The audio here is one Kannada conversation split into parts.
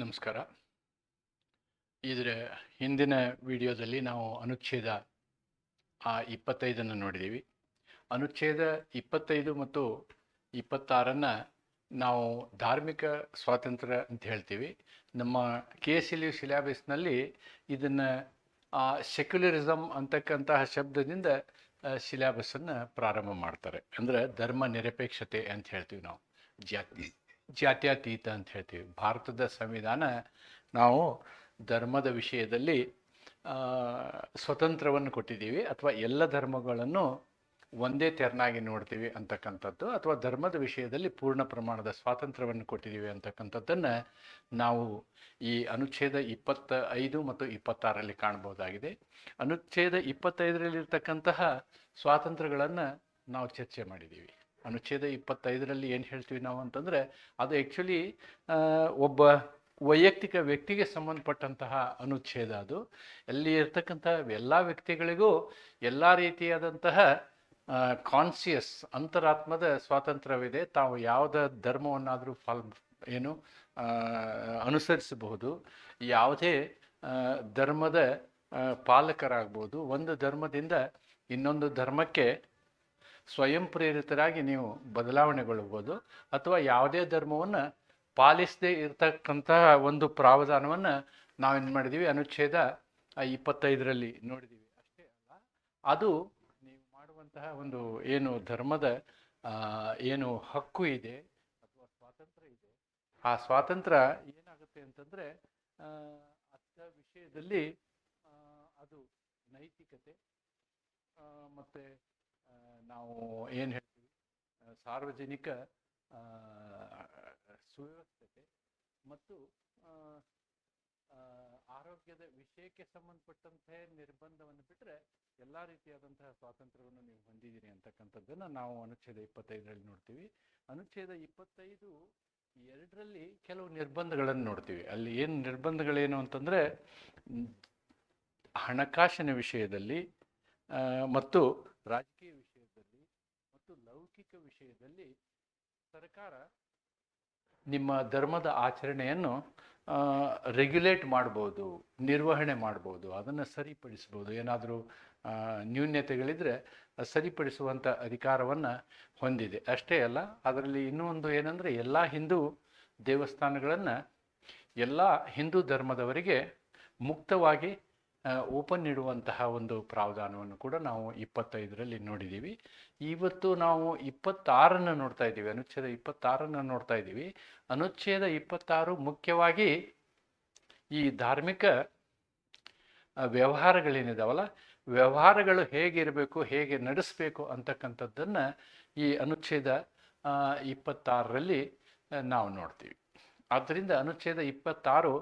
ನಮಸ್ಕಾರ. ಇದರ ಹಿಂದಿನ ವಿಡಿಯೋದಲ್ಲಿ ನಾವು ಅನುಚ್ಛೇದ ಆ ಇಪ್ಪತ್ತೈದನ್ನು ನೋಡಿದ್ದೀವಿ ಅನುಚ್ಛೇದ ಇಪ್ಪತ್ತೈದು ಮತ್ತು ಇಪ್ಪತ್ತಾರನ್ನು ನಾವು ಧಾರ್ಮಿಕ ಸ್ವಾತಂತ್ರ್ಯ ಅಂತ ಹೇಳ್ತೀವಿ. ನಮ್ಮ ಕೆ ಎಸ್ ಎಲ್ ಯು ಸಿಲೆಬಸ್ನಲ್ಲಿ ಇದನ್ನು ಸೆಕ್ಯುಲರಿಸಮ್ ಅಂತಕ್ಕಂತಹ ಶಬ್ದದಿಂದ ಸಿಲೆಬಸ್ಸನ್ನು ಪ್ರಾರಂಭ ಮಾಡ್ತಾರೆ. ಅಂದರೆ ಧರ್ಮ ನಿರಪೇಕ್ಷತೆ ಅಂತ ಹೇಳ್ತೀವಿ ನಾವು. ಜಾತಿ. ಜಾತ್ಯತೀತ ಅಂತ ಹೇಳ್ತೀವಿ. ಭಾರತದ ಸಂವಿಧಾನ ನಾವು ಧರ್ಮದ ವಿಷಯದಲ್ಲಿ ಸ್ವತಂತ್ರವನ್ನು ಕೊಟ್ಟಿದ್ದೀವಿ ಅಥವಾ ಎಲ್ಲ ಧರ್ಮಗಳನ್ನು ಒಂದೇ ತೆರನಾಗಿ ನೋಡ್ತೀವಿ ಅಂತಕ್ಕಂಥದ್ದು ಅಥವಾ ಧರ್ಮದ ವಿಷಯದಲ್ಲಿ ಪೂರ್ಣ ಪ್ರಮಾಣದ ಸ್ವಾತಂತ್ರ್ಯವನ್ನು ಕೊಟ್ಟಿದ್ದೀವಿ ಅಂತಕ್ಕಂಥದ್ದನ್ನು ನಾವು ಈ ಅನುಚ್ಛೇದ ಇಪ್ಪತ್ತ ಐದು ಮತ್ತು ಇಪ್ಪತ್ತಾರರಲ್ಲಿ ಕಾಣಬಹುದಾಗಿದೆ. ಅನುಚ್ಛೇದ ಇಪ್ಪತ್ತೈದರಲ್ಲಿರ್ತಕ್ಕಂತಹ ಸ್ವಾತಂತ್ರ್ಯಗಳನ್ನು ನಾವು ಚರ್ಚೆ ಮಾಡಿದ್ದೀವಿ. ಅನುಚ್ಛೇದ ಇಪ್ಪತ್ತೈದರಲ್ಲಿ ಏನು ಹೇಳ್ತೀವಿ ನಾವು ಅಂತಂದರೆ, ಅದು ಆ್ಯಕ್ಚುಲಿ ಒಬ್ಬ ವೈಯಕ್ತಿಕ ವ್ಯಕ್ತಿಗೆ ಸಂಬಂಧಪಟ್ಟಂತಹ ಅನುಚ್ಛೇದ ಅದು. ಅಲ್ಲಿ ಇರ್ತಕ್ಕಂಥ ಎಲ್ಲ ವ್ಯಕ್ತಿಗಳಿಗೂ ಎಲ್ಲ ರೀತಿಯಾದಂತಹ ಕಾನ್ಸಿಯಸ್ ಅಂತರಾತ್ಮದ ಸ್ವಾತಂತ್ರ್ಯವಿದೆ. ತಾವು ಯಾವುದೇ ಧರ್ಮವನ್ನಾದರೂ ಫಾಲ್, ಏನು ಅನುಸರಿಸಬಹುದು. ಯಾವುದೇ ಧರ್ಮದ ಪಾಲಕರಾಗ್ಬೋದು. ಒಂದು ಧರ್ಮದಿಂದ ಇನ್ನೊಂದು ಧರ್ಮಕ್ಕೆ ಸ್ವಯಂ ಪ್ರೇರಿತರಾಗಿ ನೀವು ಬದಲಾವಣೆಗೊಳ್ಬೋದು ಅಥವಾ ಯಾವುದೇ ಧರ್ಮವನ್ನು ಪಾಲಿಸದೇ ಇರತಕ್ಕಂತಹ ಒಂದು ಪ್ರಾವಧಾನವನ್ನು ನಾವೇನು ಮಾಡಿದ್ದೀವಿ? ಅನುಚ್ಛೇದ ಇಪ್ಪತ್ತೈದರಲ್ಲಿ ನೋಡಿದ್ದೀವಿ. ಅಷ್ಟೇ ಅಲ್ಲ, ಅದು ನೀವು ಮಾಡುವಂತಹ ಒಂದು ಏನು ಧರ್ಮದ ಏನು ಹಕ್ಕು ಇದೆ ಅಥವಾ ಸ್ವಾತಂತ್ರ್ಯ ಇದೆ, ಆ ಸ್ವಾತಂತ್ರ್ಯ ಏನಾಗುತ್ತೆ ಅಂತಂದರೆ ಅಂಥ ವಿಷಯದಲ್ಲಿ ಅದು ನೈತಿಕತೆ ಮತ್ತು ನಾವು ಏನು ಹೇಳ್ತೀವಿ? ಸಾರ್ವಜನಿಕ ಸುವ್ಯವಸ್ಥತೆ ಮತ್ತು ಆರೋಗ್ಯದ ವಿಷಯಕ್ಕೆ ಸಂಬಂಧಪಟ್ಟಂತೆ ನಿರ್ಬಂಧವನ್ನು ಬಿಟ್ಟರೆ ಎಲ್ಲ ರೀತಿಯಾದಂತಹ ಸ್ವಾತಂತ್ರ್ಯವನ್ನು ನೀವು ಹೊಂದಿದ್ದೀರಿ ಅಂತಕ್ಕಂಥದ್ದನ್ನು ನಾವು ಅನುಚ್ಛೇದ ಇಪ್ಪತ್ತೈದರಲ್ಲಿ ನೋಡ್ತೀವಿ. ಅನುಚ್ಛೇದ ಇಪ್ಪತ್ತೈದು ಎರಡರಲ್ಲಿ ಕೆಲವು ನಿರ್ಬಂಧಗಳನ್ನು ನೋಡ್ತೀವಿ. ಅಲ್ಲಿ ಏನು ನಿರ್ಬಂಧಗಳೇನು ಅಂತಂದರೆ, ಹಣಕಾಸಿನ ವಿಷಯದಲ್ಲಿ ಮತ್ತು ರಾಜಕೀಯ ವಿಷಯದಲ್ಲಿ ಸರ್ಕಾರ ನಿಮ್ಮ ಧರ್ಮದ ಆಚರಣೆಯನ್ನು ರೆಗ್ಯುಲೇಟ್ ಮಾಡ್ಬೋದು, ನಿರ್ವಹಣೆ ಮಾಡ್ಬೋದು, ಅದನ್ನು ಸರಿಪಡಿಸ್ಬೋದು. ಏನಾದರೂ ನ್ಯೂನ್ಯತೆಗಳಿದ್ದರೆ ಸರಿಪಡಿಸುವಂಥ ಅಧಿಕಾರವನ್ನು ಹೊಂದಿದೆ. ಅಷ್ಟೇ ಅಲ್ಲ, ಅದರಲ್ಲಿ ಇನ್ನೂ ಒಂದು ಏನಂದರೆ ಎಲ್ಲ ಹಿಂದೂ ದೇವಸ್ಥಾನಗಳನ್ನು ಎಲ್ಲ ಹಿಂದೂ ಧರ್ಮದವರಿಗೆ ಮುಕ್ತವಾಗಿ ಓಪನ್ ಇಡುವಂತಹ ಒಂದು ಪ್ರಾವಧಾನವನ್ನು ಕೂಡ ನಾವು ಇಪ್ಪತ್ತೈದರಲ್ಲಿ ನೋಡಿದ್ದೀವಿ. ಇವತ್ತು ನಾವು ಇಪ್ಪತ್ತಾರನ್ನು ನೋಡ್ತಾ ಇದ್ದೀವಿ, ಅನುಚ್ಛೇದ ಇಪ್ಪತ್ತಾರನ್ನು ನೋಡ್ತಾ ಇದ್ದೀವಿ. ಅನುಚ್ಛೇದ ಇಪ್ಪತ್ತಾರು ಮುಖ್ಯವಾಗಿ ಈ ಧಾರ್ಮಿಕ ವ್ಯವಹಾರಗಳೇನಿದಾವಲ್ಲ, ವ್ಯವಹಾರಗಳು ಹೇಗಿರಬೇಕು, ಹೇಗೆ ನಡೆಸಬೇಕು ಅಂತಕ್ಕಂಥದ್ದನ್ನು ಈ ಅನುಚ್ಛೇದ ಇಪ್ಪತ್ತಾರರಲ್ಲಿ ನಾವು ನೋಡ್ತೀವಿ. ಆದ್ದರಿಂದ ಅನುಚ್ಛೇದ ಇಪ್ಪತ್ತಾರು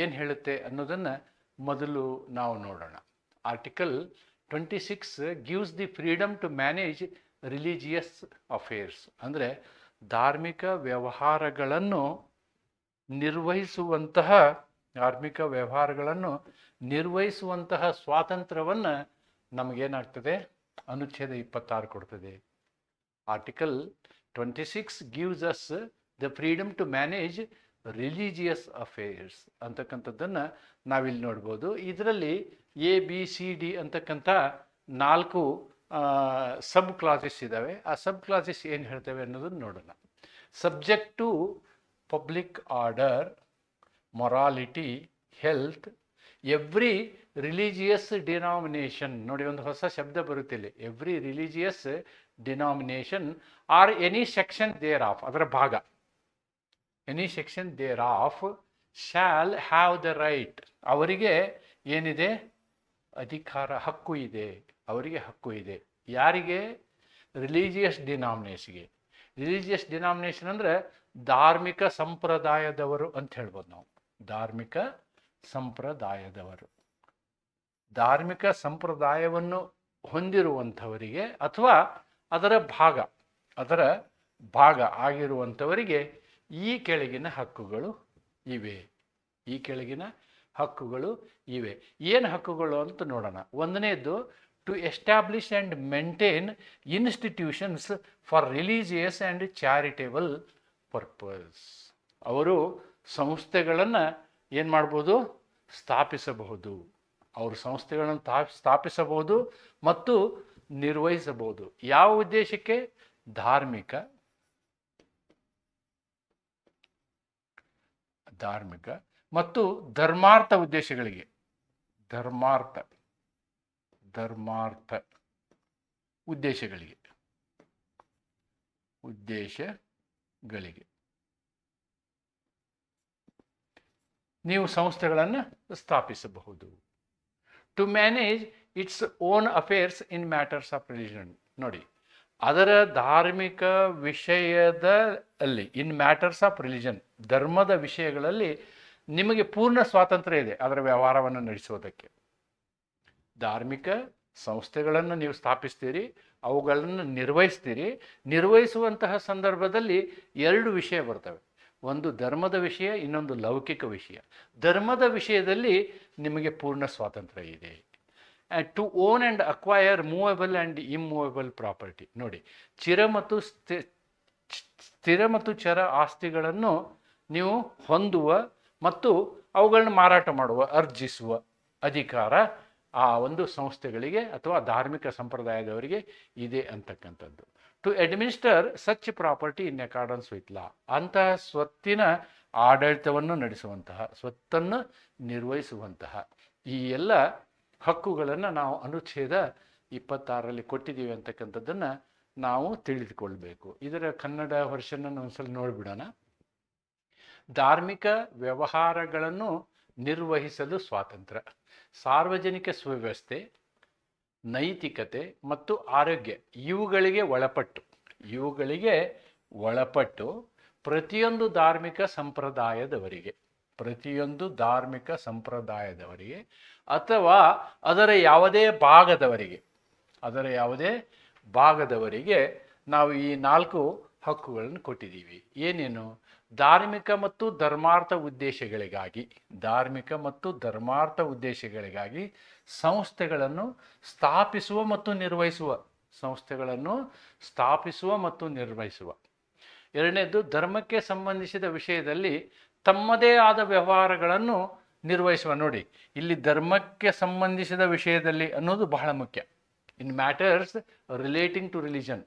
ಏನು ಹೇಳುತ್ತೆ ಅನ್ನೋದನ್ನು ಮೊದಲು ನಾವು ನೋಡೋಣ. Article twenty six gives the freedom to manage religious affairs ಅಂದರೆ ಧಾರ್ಮಿಕ ವ್ಯವಹಾರಗಳನ್ನು ನಿರ್ವಹಿಸುವಂತಹ, ಧಾರ್ಮಿಕ ವ್ಯವಹಾರಗಳನ್ನು ನಿರ್ವಹಿಸುವಂತಹ ಸ್ವಾತಂತ್ರ್ಯವನ್ನು ನಮಗೇನಾಗ್ತದೆ? ಅನುಚ್ಛೇದ ಇಪ್ಪತ್ತಾರು ಕೊಡ್ತದೆ. Article twenty six gives us the freedom to manage religious affairs ಅಂತಕ್ಕಂಥದ್ದನ್ನು ನಾವಿಲ್ಲಿ ನೋಡ್ಬೋದು. ಇದರಲ್ಲಿ ಎ ಬಿ ಸಿ ಡಿ ಅಂತಕ್ಕಂಥ ನಾಲ್ಕು ಸಬ್ ಕ್ಲಾಸಸ್ ಇದ್ದಾವೆ ಆ ಸಬ್ ಕ್ಲಾಸಸ್ ಏನು ಹೇಳ್ತೇವೆ ಅನ್ನೋದನ್ನು ನೋಡೋಣ. Subject to public order morality health every religious denomination ನೋಡಿ ಒಂದು ಹೊಸ ಶಬ್ದ ಬರುತ್ತಿಲ್ಲ every religious denomination or any section thereof ಅದರ ಭಾಗ. Any section thereof shall have the right ಅವರಿಗೆ ಏನಿದೆ? ಅಧಿಕಾರ, ಹಕ್ಕು ಇದೆ. ಅವರಿಗೆ ಹಕ್ಕು ಇದೆ. ಯಾರಿಗೆ? ರಿಲೀಜಿಯಸ್ ಡಿನಾಮಿನೇಷನ್ಗೆ ರಿಲೀಜಿಯಸ್ ಡಿನಾಮಿನೇಷನ್ ಅಂದರೆ ಧಾರ್ಮಿಕ ಸಂಪ್ರದಾಯದವರು ಅಂತ ಹೇಳ್ಬೋದು ನಾವು. ಧಾರ್ಮಿಕ ಸಂಪ್ರದಾಯದವರು. ಧಾರ್ಮಿಕ ಸಂಪ್ರದಾಯವನ್ನು ಹೊಂದಿರುವಂಥವರಿಗೆ ಅಥವಾ ಅದರ ಭಾಗ ಅದರ ಭಾಗ ಆಗಿರುವಂಥವರಿಗೆ ಈ ಕೆಳಗಿನ ಹಕ್ಕುಗಳು ಇವೆ. ಈ ಕೆಳಗಿನ ಹಕ್ಕುಗಳು ಇವೆ. ಏನು ಹಕ್ಕುಗಳು ಅಂತ ನೋಡೋಣ. ಒಂದನೇದು to establish and maintain institutions for religious and charitable purpose ಅವರು ಸಂಸ್ಥೆಗಳನ್ನು ಏನು ಮಾಡ್ಬೋದು? ಸ್ಥಾಪಿಸಬಹುದು. ಅವರು ಸಂಸ್ಥೆಗಳನ್ನು ಸ್ಥಾಪಿಸಬಹುದು ಮತ್ತು ನಿರ್ವಹಿಸಬಹುದು. ಯಾವ ಉದ್ದೇಶಕ್ಕೆ? ಧಾರ್ಮಿಕ ಧಾರ್ಮಿಕ ಮತ್ತು ಧರ್ಮಾರ್ಥ ಉದ್ದೇಶಗಳಿಗೆ. ಧರ್ಮಾರ್ಥ ಧರ್ಮಾರ್ಥ ಉದ್ದೇಶಗಳಿಗೆ. ಉದ್ದೇಶಗಳಿಗೆ. ನೀವು ಸಂಸ್ಥೆಗಳನ್ನು ಸ್ಥಾಪಿಸಬಹುದು. To manage its own affairs in matters of religion ನೋಡಿ. ಅದರ ಧಾರ್ಮಿಕ ವಿಷಯದ ಅಲ್ಲಿ ಇನ್ ಮ್ಯಾಟರ್ಸ್ ಆಫ್ ರಿಲಿಜನ್ ಧರ್ಮದ ವಿಷಯಗಳಲ್ಲಿ ನಿಮಗೆ ಪೂರ್ಣ ಸ್ವಾತಂತ್ರ್ಯ ಇದೆ ಅದರ ವ್ಯವಹಾರವನ್ನು ನಡೆಸುವುದಕ್ಕೆ. ಧಾರ್ಮಿಕ ಸಂಸ್ಥೆಗಳನ್ನು ನೀವು ಸ್ಥಾಪಿಸ್ತೀರಿ, ಅವುಗಳನ್ನು ನಿರ್ವಹಿಸ್ತೀರಿ. ನಿರ್ವಹಿಸುವಂತಹ ಸಂದರ್ಭದಲ್ಲಿ ಎರಡು ವಿಷಯ ಬರ್ತವೆ. ಒಂದು ಧರ್ಮದ ವಿಷಯ, ಇನ್ನೊಂದು ಲೌಕಿಕ ವಿಷಯ. ಧರ್ಮದ ವಿಷಯದಲ್ಲಿ ನಿಮಗೆ ಪೂರ್ಣ ಸ್ವಾತಂತ್ರ್ಯ ಇದೆ. To own and acquire movable and immovable property ನೋಡಿ, ಚಿರ ಮತ್ತು ಸ್ಥಿ- ಸ್ಥಿರ ಮತ್ತು ಚರ ಆಸ್ತಿಗಳನ್ನು ನೀವು ಹೊಂದುವ ಮತ್ತು ಅವುಗಳನ್ನ ಮಾರಾಟ ಮಾಡುವ, ಅರ್ಜಿಸುವ ಅಧಿಕಾರ ಆ ಒಂದು ಸಂಸ್ಥೆಗಳಿಗೆ ಅಥವಾ ಧಾರ್ಮಿಕ ಸಂಪ್ರದಾಯದವರಿಗೆ ಇದೆ ಅಂತಕ್ಕಂಥದ್ದು. To administer such property in accordance with law ಅಂತಹ ಸ್ವತ್ತಿನ ಆಡಳಿತವನ್ನು ನಡೆಸುವಂತಹ, ಸ್ವತ್ತನ್ನು ನಿರ್ವಹಿಸುವಂತಹ ಈ ಎಲ್ಲ ಹಕ್ಕುಗಳನ್ನು ನಾವು ಅನುಚ್ಛೇದ ಇಪ್ಪತ್ತಾರರಲ್ಲಿ ಕೊಟ್ಟಿದ್ದೀವಿ ಅಂತಕ್ಕಂಥದ್ದನ್ನು ನಾವು ತಿಳಿದುಕೊಳ್ಬೇಕು. ಇದರ ಕನ್ನಡ ವರ್ಷನನ್ನು ಒಂದ್ಸಲ ನೋಡಿಬಿಡೋಣ. ಧಾರ್ಮಿಕ ವ್ಯವಹಾರಗಳನ್ನು ನಿರ್ವಹಿಸಲು ಸ್ವಾತಂತ್ರ್ಯ, ಸಾರ್ವಜನಿಕ ಸುವ್ಯವಸ್ಥೆ, ನೈತಿಕತೆ ಮತ್ತು ಆರೋಗ್ಯ ಇವುಗಳಿಗೆ ಒಳಪಟ್ಟು ಇವುಗಳಿಗೆ ಒಳಪಟ್ಟು ಪ್ರತಿಯೊಂದು ಧಾರ್ಮಿಕ ಸಂಪ್ರದಾಯದವರಿಗೆ, ಪ್ರತಿಯೊಂದು ಧಾರ್ಮಿಕ ಸಂಪ್ರದಾಯದವರಿಗೆ ಅಥವಾ ಅದರ ಯಾವುದೇ ಭಾಗದವರಿಗೆ, ಅದರ ಯಾವುದೇ ಭಾಗದವರಿಗೆ ನಾವು ಈ ನಾಲ್ಕು ಹಕ್ಕುಗಳನ್ನು ಕೊಟ್ಟಿದ್ದೀವಿ. ಏನೇನು? ಧಾರ್ಮಿಕ ಮತ್ತು ಧರ್ಮಾರ್ಥ ಉದ್ದೇಶಗಳಿಗಾಗಿ, ಧಾರ್ಮಿಕ ಮತ್ತು ಧರ್ಮಾರ್ಥ ಉದ್ದೇಶಗಳಿಗಾಗಿ ಸಂಸ್ಥೆಗಳನ್ನು ಸ್ಥಾಪಿಸುವ ಮತ್ತು ನಿರ್ವಹಿಸುವ, ಸಂಸ್ಥೆಗಳನ್ನು ಸ್ಥಾಪಿಸುವ ಮತ್ತು ನಿರ್ವಹಿಸುವ. ಎರಡನೇದು, ಧರ್ಮಕ್ಕೆ ಸಂಬಂಧಿಸಿದ ವಿಷಯದಲ್ಲಿ ತಮ್ಮದೇ ಆದ ವ್ಯವಹಾರಗಳನ್ನು ನಿರ್ವಹಿಸುವ ನೋಡಿ. ಇಲ್ಲಿ ಧರ್ಮಕ್ಕೆ ಸಂಬಂಧಿಸಿದ ವಿಷಯದಲ್ಲಿ ಅನ್ನೋದು ಬಹಳ ಮುಖ್ಯ. In matters relating to religion.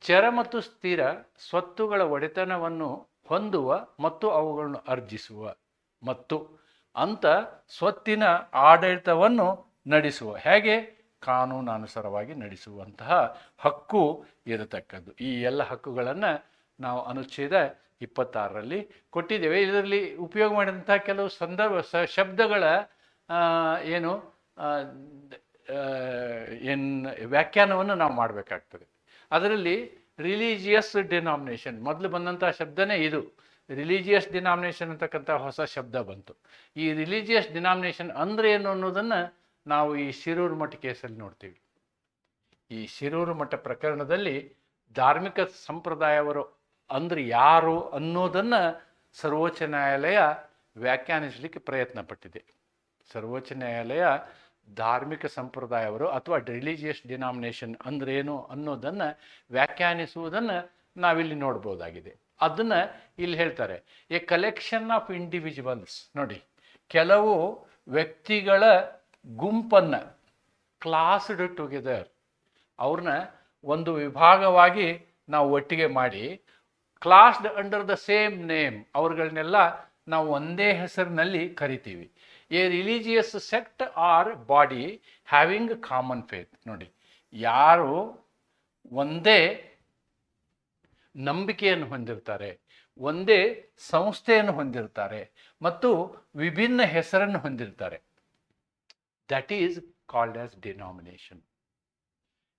ಚರ ಮತ್ತು ಸ್ಥಿರ ಸ್ವತ್ತುಗಳ ಒಡೆತನವನ್ನು ಹೊಂದುವ ಮತ್ತು ಅವುಗಳನ್ನು ಅರ್ಜಿಸುವ ಮತ್ತು ಅಂತ ಸ್ವತ್ತಿನ ಆಡಳಿತವನ್ನು ನಡೆಸುವ. ಹೇಗೆ? ಕಾನೂನಾನುಸಾರವಾಗಿ ನಡೆಸುವಂತಹ ಹಕ್ಕು ಇರತಕ್ಕದ್ದು. ಈ ಎಲ್ಲ ಹಕ್ಕುಗಳನ್ನು ನಾವು ಅನುಚ್ಛೇದ ಇಪ್ಪತ್ತಾರರಲ್ಲಿ ಕೊಟ್ಟಿದ್ದೇವೆ. ಇದರಲ್ಲಿ ಉಪಯೋಗ ಮಾಡಿದಂಥ ಕೆಲವು ಸಂದರ್ಭ, ಸ, ಶಬ್ದಗಳ ಏನು ಏನು ವ್ಯಾಖ್ಯಾನವನ್ನು ನಾವು ಮಾಡಬೇಕಾಗ್ತದೆ. ಅದರಲ್ಲಿ ರಿಲಿಜಿಯಸ್ ಡಿನಾಮಿನೇಷನ್, ಮೊದಲು ಬಂದಂಥ ಶಬ್ದನೇ ಇದು. ರಿಲಿಜಿಯಸ್ ಡಿನಾಮಿನೇಷನ್ ಅಂತಕ್ಕಂಥ ಹೊಸ ಶಬ್ದ ಬಂತು. ಈ ರಿಲಿಜಿಯಸ್ ಡಿನಾಮಿನೇಷನ್ ಅಂದರೆ ಏನು ಅನ್ನೋದನ್ನು ನಾವು ಈ ಶಿರೂರು ಮಠ ಕೇಸಲ್ಲಿ ನೋಡ್ತೀವಿ. ಈ ಶಿರೂರು ಮಠ ಪ್ರಕರಣದಲ್ಲಿ ಧಾರ್ಮಿಕ ಸಂಪ್ರದಾಯವರು ಅಂದ್ರೆ ಯಾರು ಅನ್ನೋದನ್ನು ಸರ್ವೋಚ್ಚ ನ್ಯಾಯಾಲಯ ವ್ಯಾಖ್ಯಾನಿಸಲಿಕ್ಕೆ ಪ್ರಯತ್ನ ಪಟ್ಟಿದೆ ಸರ್ವೋಚ್ಚ ನ್ಯಾಯಾಲಯ ಧಾರ್ಮಿಕ ಸಂಪ್ರದಾಯವರು ಅಥವಾ ರಿಲಿಜಿಯಸ್ ಡಿನಾಮಿನೇಷನ್ ಅಂದ್ರೇನು ಅನ್ನೋದನ್ನು ವ್ಯಾಖ್ಯಾನಿಸುವುದನ್ನು ನಾವಿಲ್ಲಿ ನೋಡ್ಬೋದಾಗಿದೆ. ಅದನ್ನು ಇಲ್ಲಿ ಹೇಳ್ತಾರೆ, ಎ ಕಲೆಕ್ಷನ್ ಆಫ್ ಇಂಡಿವಿಜುವಲ್ಸ್. ನೋಡಿ, ಕೆಲವು ವ್ಯಕ್ತಿಗಳ ಗುಂಪನ್ನು ಕ್ಲಾಸ್ಡ್ ಟುಗೆದರ್ ಅವ್ರನ್ನ ಒಂದು ವಿಭಾಗವಾಗಿ ನಾವು ಒಟ್ಟಿಗೆ ಮಾಡಿ classed under the same name ಅವರುಗಳನ್ನೆಲ್ಲ ನಾವು ಒಂದೇ ಹೆಸರಿನಲ್ಲಿ ಕರಿತೀವಿ. A religious sect or body having common faith. ನೋಡಿ, ಯಾರು ಒಂದೇ ನಂಬಿಕೆಯನ್ನು ಹೊಂದಿರ್ತಾರೆ, ಒಂದೇ ಸಂಸ್ಥೆಯನ್ನು ಹೊಂದಿರ್ತಾರೆ ಮತ್ತು ವಿಭಿನ್ನ ಹೆಸರನ್ನು ಹೊಂದಿರ್ತಾರೆ. That is called as denomination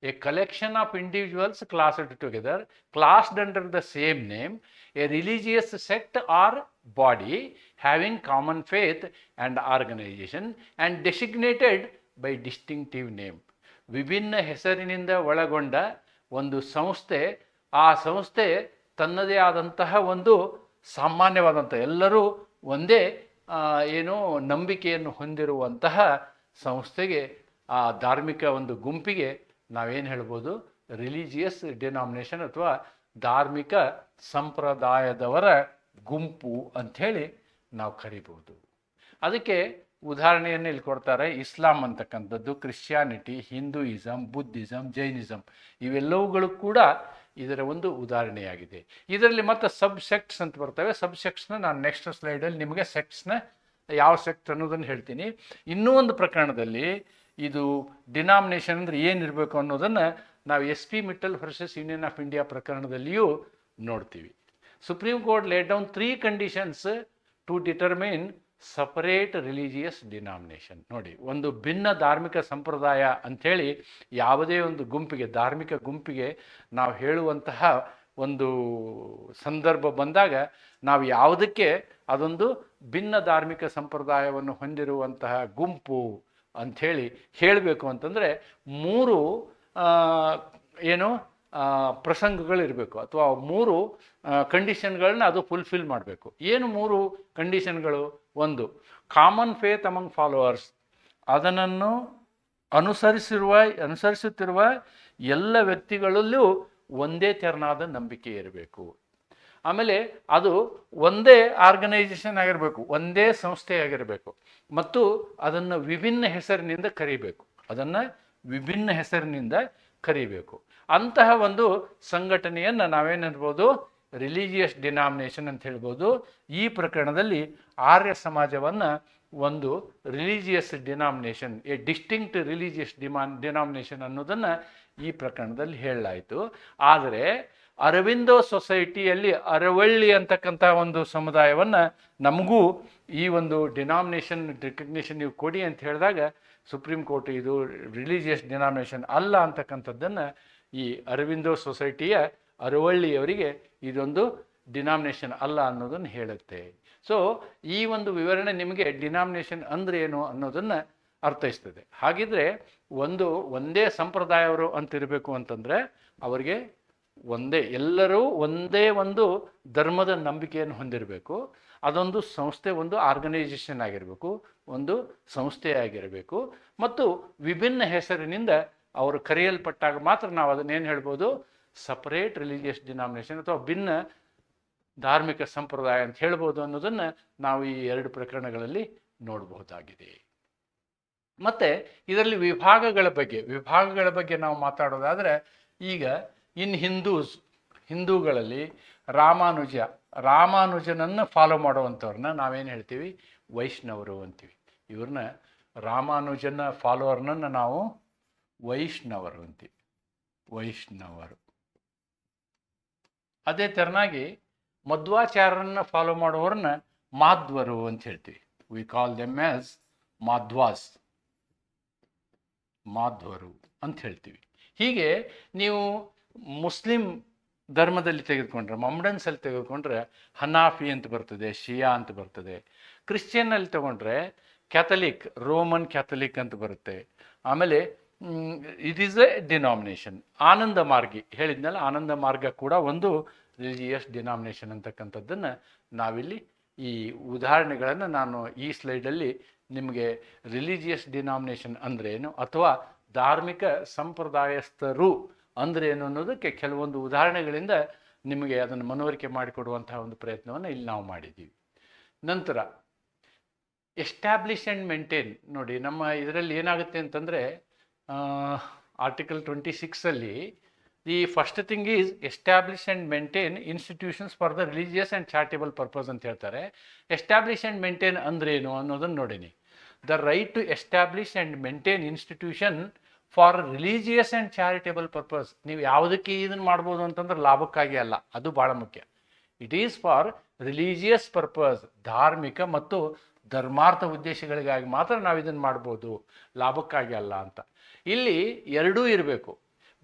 a collection of individuals classed together, classed under the same name, a religious sect or body having common faith and organization and designated by distinctive name. ವಿಭಿನ್ನ ಹೆಸರಿನಿಂದ ಒಳಗೊಂಡ ಒಂದು ಸಂಸ್ಥೆ ಆ ಸಂಸ್ಥೆ ತನ್ನದೇ ಆದಂತಹ ಒಂದು ಸಾಮಾನ್ಯವಾದಂಥ ಎಲ್ಲರೂ ಒಂದೇ ಏನು ನಂಬಿಕೆಯನ್ನು ಹೊಂದಿರುವಂತಹ ಸಂಸ್ಥೆಗೆ ಆ ಧಾರ್ಮಿಕ ಒಂದು ಗುಂಪಿಗೆ ನಾವೇನು ಹೇಳ್ಬೋದು ರಿಲಿಜಿಯಸ್ ಡಿನಾಮಿನೇಷನ್ ಅಥವಾ ಧಾರ್ಮಿಕ ಸಂಪ್ರದಾಯದವರ ಗುಂಪು ಅಂಥೇಳಿ ನಾವು ಕರಿಬೋದು. ಅದಕ್ಕೆ ಉದಾಹರಣೆಯನ್ನು ಇಲ್ಲಿ ಕೊಡ್ತಾರೆ, ಇಸ್ಲಾಂ ಅಂತಕ್ಕಂಥದ್ದು ಕ್ರಿಶ್ಚಿಯಾನಿಟಿ ಹಿಂದೂಯಿಸಮ್ ಬುದ್ಧಿಸಮ್ ಜೈನಿಸಮ್ ಇವೆಲ್ಲವುಗಳು ಕೂಡ ಇದರ ಒಂದು ಉದಾಹರಣೆಯಾಗಿದೆ. ಇದರಲ್ಲಿ ಮತ್ತೆ ಸಬ್ ಸೆಕ್ಟ್ಸ್ ಅಂತ ಬರ್ತವೆ. ಸಬ್ ಸೆಕ್ಟ್ಸ್ನ ನಾನು ನೆಕ್ಸ್ಟ್ ಸ್ಲೈಡಲ್ಲಿ ನಿಮಗೆ ಸೆಕ್ಟ್ಸ್ನ ಯಾವ ಸೆಕ್ಟ್ ಅನ್ನೋದನ್ನು ಹೇಳ್ತೀನಿ. ಇನ್ನೂ ಒಂದು ಪ್ರಕರಣದಲ್ಲಿ ಇದು ಡಿನಾಮಿನೇಷನ್ ಅಂದರೆ ಏನಿರಬೇಕು ಅನ್ನೋದನ್ನು ನಾವು S P Mittal versus Union of India ಪ್ರಕರಣದಲ್ಲಿಯೂ ನೋಡ್ತೀವಿ. Supreme Court laid down three conditions to determine separate religious denomination ನೋಡಿ, ಒಂದು ಭಿನ್ನ ಧಾರ್ಮಿಕ ಸಂಪ್ರದಾಯ ಅಂಥೇಳಿ ಯಾವುದೇ ಒಂದು ಗುಂಪಿಗೆ, ಧಾರ್ಮಿಕ ಗುಂಪಿಗೆ ನಾವು ಹೇಳುವಂತಹ ಒಂದು ಸಂದರ್ಭ ಬಂದಾಗ ನಾವು ಯಾವುದಕ್ಕೆ ಅದೊಂದು ಭಿನ್ನ ಧಾರ್ಮಿಕ ಸಂಪ್ರದಾಯವನ್ನು ಹೊಂದಿರುವಂತಹ ಗುಂಪು ಅಂಥೇಳಿ ಹೇಳಬೇಕು ಅಂತಂದರೆ ಮೂರು ಏನು ಪ್ರಸಂಗಗಳಿರಬೇಕು ಅಥವಾ ಮೂರು ಕಂಡೀಷನ್ಗಳನ್ನ ಅದು ಫುಲ್ಫಿಲ್ ಮಾಡಬೇಕು. ಏನು ಮೂರು ಕಂಡೀಷನ್ಗಳು ಒಂದು ಕಾಮನ್ ಫೇತ್ ಅಮಂಗ್ ಫಾಲೋವರ್ಸ್ ಅದನ್ನು ಅನುಸರಿಸಿರುವ, ಅನುಸರಿಸುತ್ತಿರುವ ಎಲ್ಲ ವ್ಯಕ್ತಿಗಳಲ್ಲೂ ಒಂದೇ ತೆರನಾದ ನಂಬಿಕೆ ಇರಬೇಕು. ಆಮೇಲೆ ಅದು ಒಂದೇ ಆರ್ಗನೈಜೇಷನ್ ಆಗಿರಬೇಕು, ಒಂದೇ ಸಂಸ್ಥೆ ಆಗಿರಬೇಕು. ಮತ್ತು ಅದನ್ನು ವಿಭಿನ್ನ ಹೆಸರಿನಿಂದ ಕರಿಬೇಕು. ಅದನ್ನು ವಿಭಿನ್ನ ಹೆಸರಿನಿಂದ ಕರಿಬೇಕು. ಅಂತಹ ಒಂದು ಸಂಘಟನೆಯನ್ನು ನಾವೇನಿರ್ಬೋದು ರಿಲಿಜಿಯಸ್ ಡಿನಾಮಿನೇಷನ್ ಅಂತ ಹೇಳ್ಬೋದು, ಈ ಪ್ರಕರಣದಲ್ಲಿ ಆರ್ಯ ಸಮಾಜವನ್ನು ಒಂದು religious denomination a distinct religious demand denomination ಅನ್ನೋದನ್ನು ಈ ಪ್ರಕರಣದಲ್ಲಿ ಹೇಳಲಾಯಿತು. ಆದರೆ ಅರವಿಂದೋ ಸೊಸೈಟಿಯಲ್ಲಿ ಅರವಳ್ಳಿ ಅಂತಕ್ಕಂಥ ಒಂದು ಸಮುದಾಯವನ್ನು ನಮಗೂ ಈ ಒಂದು ಡಿನಾಮಿನೇಷನ್ ರಿಕಗ್ನೇಷನ್ ನೀವು ಕೊಡಿ ಅಂತ ಹೇಳಿದಾಗ ಸುಪ್ರೀಂ ಕೋರ್ಟ್ ಇದು ರಿಲಿಜಿಯಸ್ ಡಿನಾಮಿನೇಷನ್ ಅಲ್ಲ ಅಂತಕ್ಕಂಥದ್ದನ್ನು ಈ ಅರವಿಂದೋ ಸೊಸೈಟಿಯ ಅರವಳ್ಳಿಯವರಿಗೆ ಇದೊಂದು ಡಿನಾಮಿನೇಷನ್ ಅಲ್ಲ ಅನ್ನೋದನ್ನು ಹೇಳುತ್ತೆ. ಸೊ ಈ ಒಂದು ವಿವರಣೆ ನಿಮಗೆ ಡಿನಾಮಿನೇಷನ್ ಅಂದ್ರೆ ಏನು ಅನ್ನೋದನ್ನು ಅರ್ಥೈಸ್ತದೆ. ಹಾಗಿದ್ರೆ ಒಂದು, ಒಂದೇ ಸಂಪ್ರದಾಯವರು ಅಂತಿರಬೇಕು ಅಂತಂದರೆ ಅವರಿಗೆ ಒಂದೇ, ಎಲ್ಲರೂ ಒಂದೇ ಒಂದು ಧರ್ಮದ ನಂಬಿಕೆಯನ್ನು ಹೊಂದಿರಬೇಕು. ಅದೊಂದು ಸಂಸ್ಥೆ, ಒಂದು ಆರ್ಗನೈಸೇಷನ್ ಆಗಿರಬೇಕು, ಒಂದು ಸಂಸ್ಥೆಯಾಗಿರಬೇಕು ಮತ್ತು ವಿಭಿನ್ನ ಹೆಸರಿನಿಂದ ಅವರು ಕರೆಯಲ್ಪಟ್ಟಾಗ ಮಾತ್ರ ನಾವು ಅದನ್ನೇನು ಹೇಳ್ಬೋದು? ಸಪರೇಟ್ ರಿಲಿಜಿಯಸ್ ಡಿನಾಮಿನೇಷನ್ ಅಥವಾ ಭಿನ್ನ ಧಾರ್ಮಿಕ ಸಂಪ್ರದಾಯ ಅಂತ ಹೇಳ್ಬೋದು ಅನ್ನೋದನ್ನು ನಾವು ಈ ಎರಡು ಪ್ರಕರಣಗಳಲ್ಲಿ ನೋಡಬಹುದಾಗಿದೆ. ಮತ್ತು, ಇದರಲ್ಲಿ ವಿಭಾಗಗಳ ಬಗ್ಗೆ ವಿಭಾಗಗಳ ಬಗ್ಗೆ ನಾವು ಮಾತಾಡೋದಾದರೆ, ಈಗ ಇನ್ ಹಿಂದೂಸ್, ಹಿಂದೂಗಳಲ್ಲಿ ರಾಮಾನುಜ, ರಾಮಾನುಜನನ್ನು ಫಾಲೋ ಮಾಡುವಂಥವ್ರನ್ನ ನಾವೇನು ಹೇಳ್ತೀವಿ? ವೈಷ್ಣವರು ಅಂತೀವಿ. ಇವ್ರನ್ನ ರಾಮಾನುಜನ ಫಾಲೋವರ್ನನ್ನು ನಾವು ವೈಷ್ಣವರು ಅಂತೀವಿ. ವೈಷ್ಣವರು. ಅದೇ ತೆರನಾಗಿ ಮಧ್ವಾಚಾರ್ಯರನ್ನ ಫಾಲೋ ಮಾಡುವವ್ರನ್ನ ಮಾಧ್ವರು ಅಂತ ಹೇಳ್ತೀವಿ. We call them as Madhvas. ಮಾಧ್ವರು ಅಂತ ಹೇಳ್ತೀವಿ. ಹೀಗೆ ನೀವು ಮುಸ್ಲಿಂ ಧರ್ಮದಲ್ಲಿ ತೆಗೆದುಕೊಂಡ್ರೆ ಮಮ್ಡನ್ಸಲ್ಲಿ ತೆಗೆದುಕೊಂಡ್ರೆ ಹನಾಫಿ ಅಂತ ಬರ್ತದೆ, ಶಿಯಾ ಅಂತ ಬರ್ತದೆ. ಕ್ರಿಶ್ಚಿಯನ್ನಲ್ಲಿ ತಗೊಂಡ್ರೆ ಕ್ಯಾಥಲಿಕ್, ರೋಮನ್ ಕ್ಯಾಥಲಿಕ್ ಅಂತ ಬರುತ್ತೆ. ಆಮೇಲೆ it is a denomination Ananda Margi, ಹೇಳಿದ್ನಲ್ಲ, ಆನಂದ ಮಾರ್ಗ ಕೂಡ ಒಂದು ರಿಲಿಜಿಯಸ್ ಡಿನಾಮಿನೇಷನ್ ಅಂತಕ್ಕಂಥದ್ದನ್ನು ನಾವಿಲ್ಲಿ ಈ ಉದಾಹರಣೆಗಳನ್ನು ನಾನು ಈ ಸ್ಲೈಡಲ್ಲಿ ನಿಮಗೆ ರಿಲಿಜಿಯಸ್ ಡಿನಾಮಿನೇಷನ್ ಅಂದ್ರೇನು ಅಥವಾ ಧಾರ್ಮಿಕ ಸಂಪ್ರದಾಯಸ್ಥರು ಅಂದ್ರೇನು ಅನ್ನೋದಕ್ಕೆ ಕೆಲವೊಂದು ಉದಾಹರಣೆಗಳಿಂದ ನಿಮಗೆ ಅದನ್ನು ಮನವರಿಕೆ ಮಾಡಿಕೊಡುವಂತಹ ಒಂದು ಪ್ರಯತ್ನವನ್ನು ಇಲ್ಲಿ ನಾವು ಮಾಡಿದ್ದೀವಿ. ನಂತರ ಎಸ್ಟ್ಯಾಬ್ಲಿಷ್ ಆ್ಯಂಡ್ ಮೇಂಟೈನ್ ನೋಡಿ, ನಮ್ಮ ಇದರಲ್ಲಿ ಏನಾಗುತ್ತೆ ಅಂತಂದರೆ article twenty ಸಿಕ್ಸಲ್ಲಿ the first thing is establish and maintain institutions for the religious and charitable purpose ಅಂತ ಹೇಳ್ತಾರೆ. ಎಸ್ಟ್ಯಾಬ್ಲಿಷ್ ಆ್ಯಂಡ್ ಮೇಂಟೈನ್ ಅಂದ್ರೇನು ಅನ್ನೋದನ್ನು ನೋಡಿನಿ. The right to establish and maintain institution for religious and charitable purpose ನೀವು ಯಾವುದಕ್ಕೆ ಇದನ್ನು ಮಾಡ್ಬೋದು ಅಂತಂದ್ರೆ ಲಾಭಕ್ಕಾಗಿ ಅಲ್ಲ, ಅದು ಭಾಳ ಮುಖ್ಯ. It is for religious purpose ಧಾರ್ಮಿಕ ಮತ್ತು ಧರ್ಮಾರ್ಥ ಉದ್ದೇಶಗಳಿಗಾಗಿ ಮಾತ್ರ ನಾವು ಇದನ್ನು ಮಾಡ್ಬೋದು, ಲಾಭಕ್ಕಾಗಿ ಅಲ್ಲ ಅಂತ. ಇಲ್ಲಿ ಎರಡೂ ಇರಬೇಕು.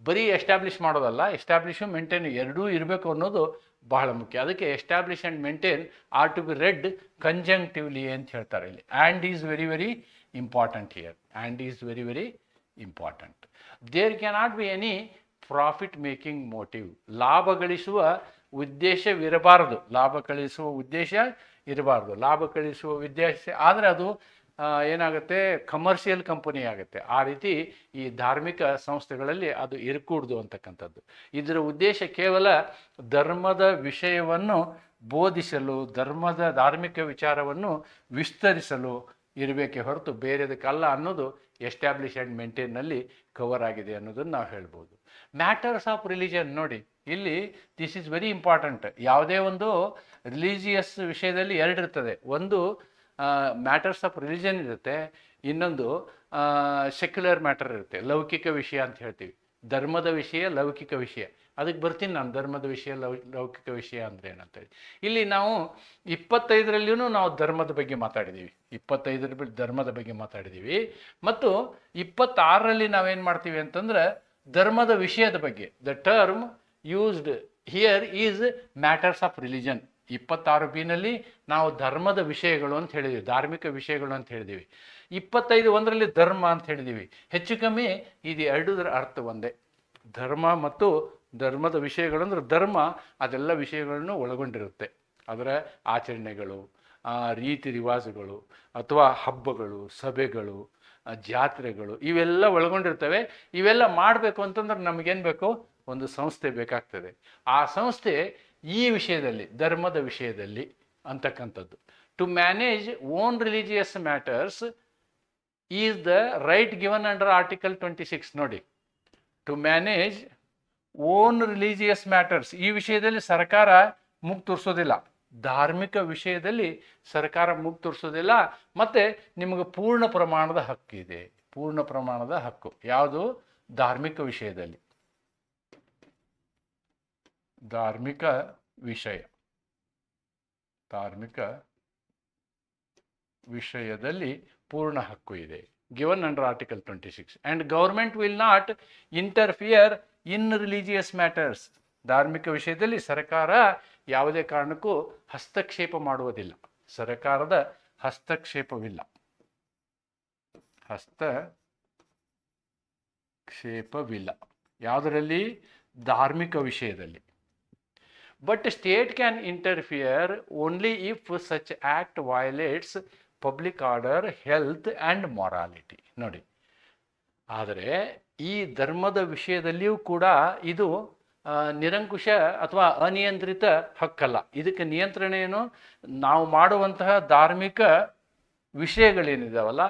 ಬರೀ ಎಸ್ಟಾಬ್ಲಿಷ್ ಮಾಡೋದಲ್ಲ ಎಸ್ಟಾಬ್ಲಿಷು ಮೇಂಟೈನ್ ಎರಡೂ ಇರಬೇಕು ಅನ್ನೋದು ಬಹಳ ಮುಖ್ಯ. ಅದಕ್ಕೆ establish and maintain are to be read conjunctively ಅಂತ ಹೇಳ್ತಾರೆ ಇಲ್ಲಿ. And is very very important here and is very very important there cannot be any profit making motive ಲಾಭ ಗಳಿಸುವ ಉದ್ದೇಶವಿರಬಾರದು ಲಾಭ ಗಳಿಸುವ ಉದ್ದೇಶ ಇರಬಾರ್ದು. ಲಾಭ ಗಳಿಸುವ ಉದ್ದೇಶ ಆದರೆ ಅದು ಏನಾಗುತ್ತೆ? ಕಮರ್ಷಿಯಲ್ ಕಂಪನಿ ಆಗುತ್ತೆ. ಆ ರೀತಿ ಈ ಧಾರ್ಮಿಕ ಸಂಸ್ಥೆಗಳಲ್ಲಿ ಅದು ಇರಕೂಡ್ದು ಅಂತಕ್ಕಂಥದ್ದು. ಇದರ ಉದ್ದೇಶ ಕೇವಲ ಧರ್ಮದ ವಿಷಯವನ್ನು ಬೋಧಿಸಲು, ಧರ್ಮದ ಧಾರ್ಮಿಕ ವಿಚಾರವನ್ನು ವಿಸ್ತರಿಸಲು ಇರಬೇಕೆ ಹೊರತು ಬೇರೆದಕ್ಕಲ್ಲ ಅನ್ನೋದು ಎಸ್ಟ್ಯಾಬ್ಲಿಷ್ ಆ್ಯಂಡ್ ಮೇಂಟೈನ್ನಲ್ಲಿ ಕವರ್ ಆಗಿದೆ ಅನ್ನೋದನ್ನು ನಾವು ಹೇಳ್ಬೋದು. ಮ್ಯಾಟರ್ಸ್ ಆಫ್ ರಿಲಿಜನ್ ನೋಡಿ, ಇಲ್ಲಿ ದಿಸ್ ಈಸ್ ವೆರಿ ಇಂಪಾರ್ಟೆಂಟ್ ಯಾವುದೇ ಒಂದು ರಿಲಿಜಿಯಸ್ ವಿಷಯದಲ್ಲಿ ಎರಡು ಇರ್ತದೆ. ಒಂದು ಮ್ಯಾಟರ್ಸ್ ಆಫ್ ರಿಲಿಜನ್ ಇರುತ್ತೆ, ಇನ್ನೊಂದು ಸೆಕ್ಯುಲರ್ ಮ್ಯಾಟರ್ ಇರುತ್ತೆ, ಲೌಕಿಕ ವಿಷಯ ಅಂತ ಹೇಳ್ತೀವಿ. ಧರ್ಮದ ವಿಷಯ, ಲೌಕಿಕ ವಿಷಯ. ಅದಕ್ಕೆ ಬರ್ತೀನಿ ನಾನು, ಧರ್ಮದ ವಿಷಯ, ಲೌ, ಲೌಕಿಕ ವಿಷಯ ಅಂದರೆ ಏನಂತೇಳಿ ಇಲ್ಲಿ ನಾವು ಇಪ್ಪತ್ತೈದರಲ್ಲಿಯೂ ನಾವು ಧರ್ಮದ ಬಗ್ಗೆ ಮಾತಾಡಿದ್ದೀವಿ ಇಪ್ಪತ್ತೈದರ ಧರ್ಮದ ಬಗ್ಗೆ ಮಾತಾಡಿದ್ದೀವಿ ಮತ್ತು ಇಪ್ಪತ್ತಾರರಲ್ಲಿ ನಾವೇನು ಮಾಡ್ತೀವಿ ಅಂತಂದ್ರೆ ಧರ್ಮದ ವಿಷಯದ ಬಗ್ಗೆ the term used here is matters of religion ಇಪ್ಪತ್ತಾರು ಬಿನಲ್ಲಿ ನಾವು ಧರ್ಮದ ವಿಷಯಗಳು ಅಂತ ಹೇಳಿದ್ದೀವಿ ಧಾರ್ಮಿಕ ವಿಷಯಗಳು ಅಂತ ಹೇಳಿದ್ದೀವಿ ಇಪ್ಪತ್ತೈದು ಒಂದರಲ್ಲಿ ಧರ್ಮ ಅಂತ ಹೇಳಿದ್ದೀವಿ ಹೆಚ್ಚು ಕಮ್ಮಿ ಇದು ಎರಡೂದರ ಅರ್ಥ ಒಂದೇ. ಧರ್ಮ ಮತ್ತು ಧರ್ಮದ ವಿಷಯಗಳು ಅಂದ್ರೆ ಧರ್ಮ ಅದೆಲ್ಲ ವಿಷಯಗಳನ್ನು ಒಳಗೊಂಡಿರುತ್ತೆ. ಅದರ ಆಚರಣೆಗಳು ರೀತಿ ರಿವಾಜುಗಳು, ಅಥವಾ ಹಬ್ಬಗಳು, ಸಭೆಗಳು ಜಾತ್ರೆಗಳು ಇವೆಲ್ಲ ಒಳಗೊಂಡಿರ್ತವೆ. ಇವೆಲ್ಲ ಮಾಡಬೇಕು ಅಂತಂದ್ರೆ ನಮಗೇನು ಬೇಕು? ಒಂದು ಸಂಸ್ಥೆ ಬೇಕಾಗ್ತದೆ. ಆ ಸಂಸ್ಥೆ ಈ ವಿಷಯದಲ್ಲಿ, ಧರ್ಮದ ವಿಷಯದಲ್ಲಿ ಅಂತಕ್ಕಂಥದ್ದು. To manage own religious matters is the right given under article twenty six ನೋಡಿ. To manage own religious matters ಈ ವಿಷಯದಲ್ಲಿ ಸರ್ಕಾರ ಮುಗ್ ತೋರಿಸೋದಿಲ್ಲ. ಧಾರ್ಮಿಕ ವಿಷಯದಲ್ಲಿ ಸರ್ಕಾರ ಮುಗ್ ತೋರಿಸೋದಿಲ್ಲ. ಮತ್ತು ನಿಮಗೆ ಪೂರ್ಣ ಪ್ರಮಾಣದ ಹಕ್ಕಿದೆ ಪೂರ್ಣ ಪ್ರಮಾಣದ ಹಕ್ಕು. ಯಾವುದು? ಧಾರ್ಮಿಕ ವಿಷಯದಲ್ಲಿ. ಧಾರ್ಮಿಕ ವಿಷಯ. ಧಾರ್ಮಿಕ ವಿಷಯದಲ್ಲಿ ಪೂರ್ಣ ಹಕ್ಕು ಇದೆ. Given under article twenty six and government will not interfere in religious matters, ಧಾರ್ಮಿಕ ವಿಷಯದಲ್ಲಿ ಸರ್ಕಾರ ಯಾವುದೇ ಕಾರಣಕ್ಕೂ ಹಸ್ತಕ್ಷೇಪ ಮಾಡುವುದಿಲ್ಲ. ಸರ್ಕಾರದ ಹಸ್ತಕ್ಷೇಪವಿಲ್ಲ. ಹಸ್ತಕ್ಷೇಪವಿಲ್ಲ. ಯಾವುದರಲ್ಲಿ? ಧಾರ್ಮಿಕ ವಿಷಯದಲ್ಲಿ. But state can interfere only if such act violates public order health and morality ನೋಡಿ. ಆದರೆ ಈ ಧರ್ಮದ ವಿಷಯದಲ್ಲಿಯೂ ಕೂಡ ಇದು ನಿರಂಕುಶ ಅಥವಾ ಅನಿಯಂತ್ರಿತ ಹಕ್ಕಲ್ಲ. ಇದಕ್ಕೆ ನಿಯಂತ್ರಣ ಏನು? ನಾವು ಮಾಡುವಂತಹ ಧಾರ್ಮಿಕ ವಿಷಯಗಳೇನಿದಾವಲ್ಲ,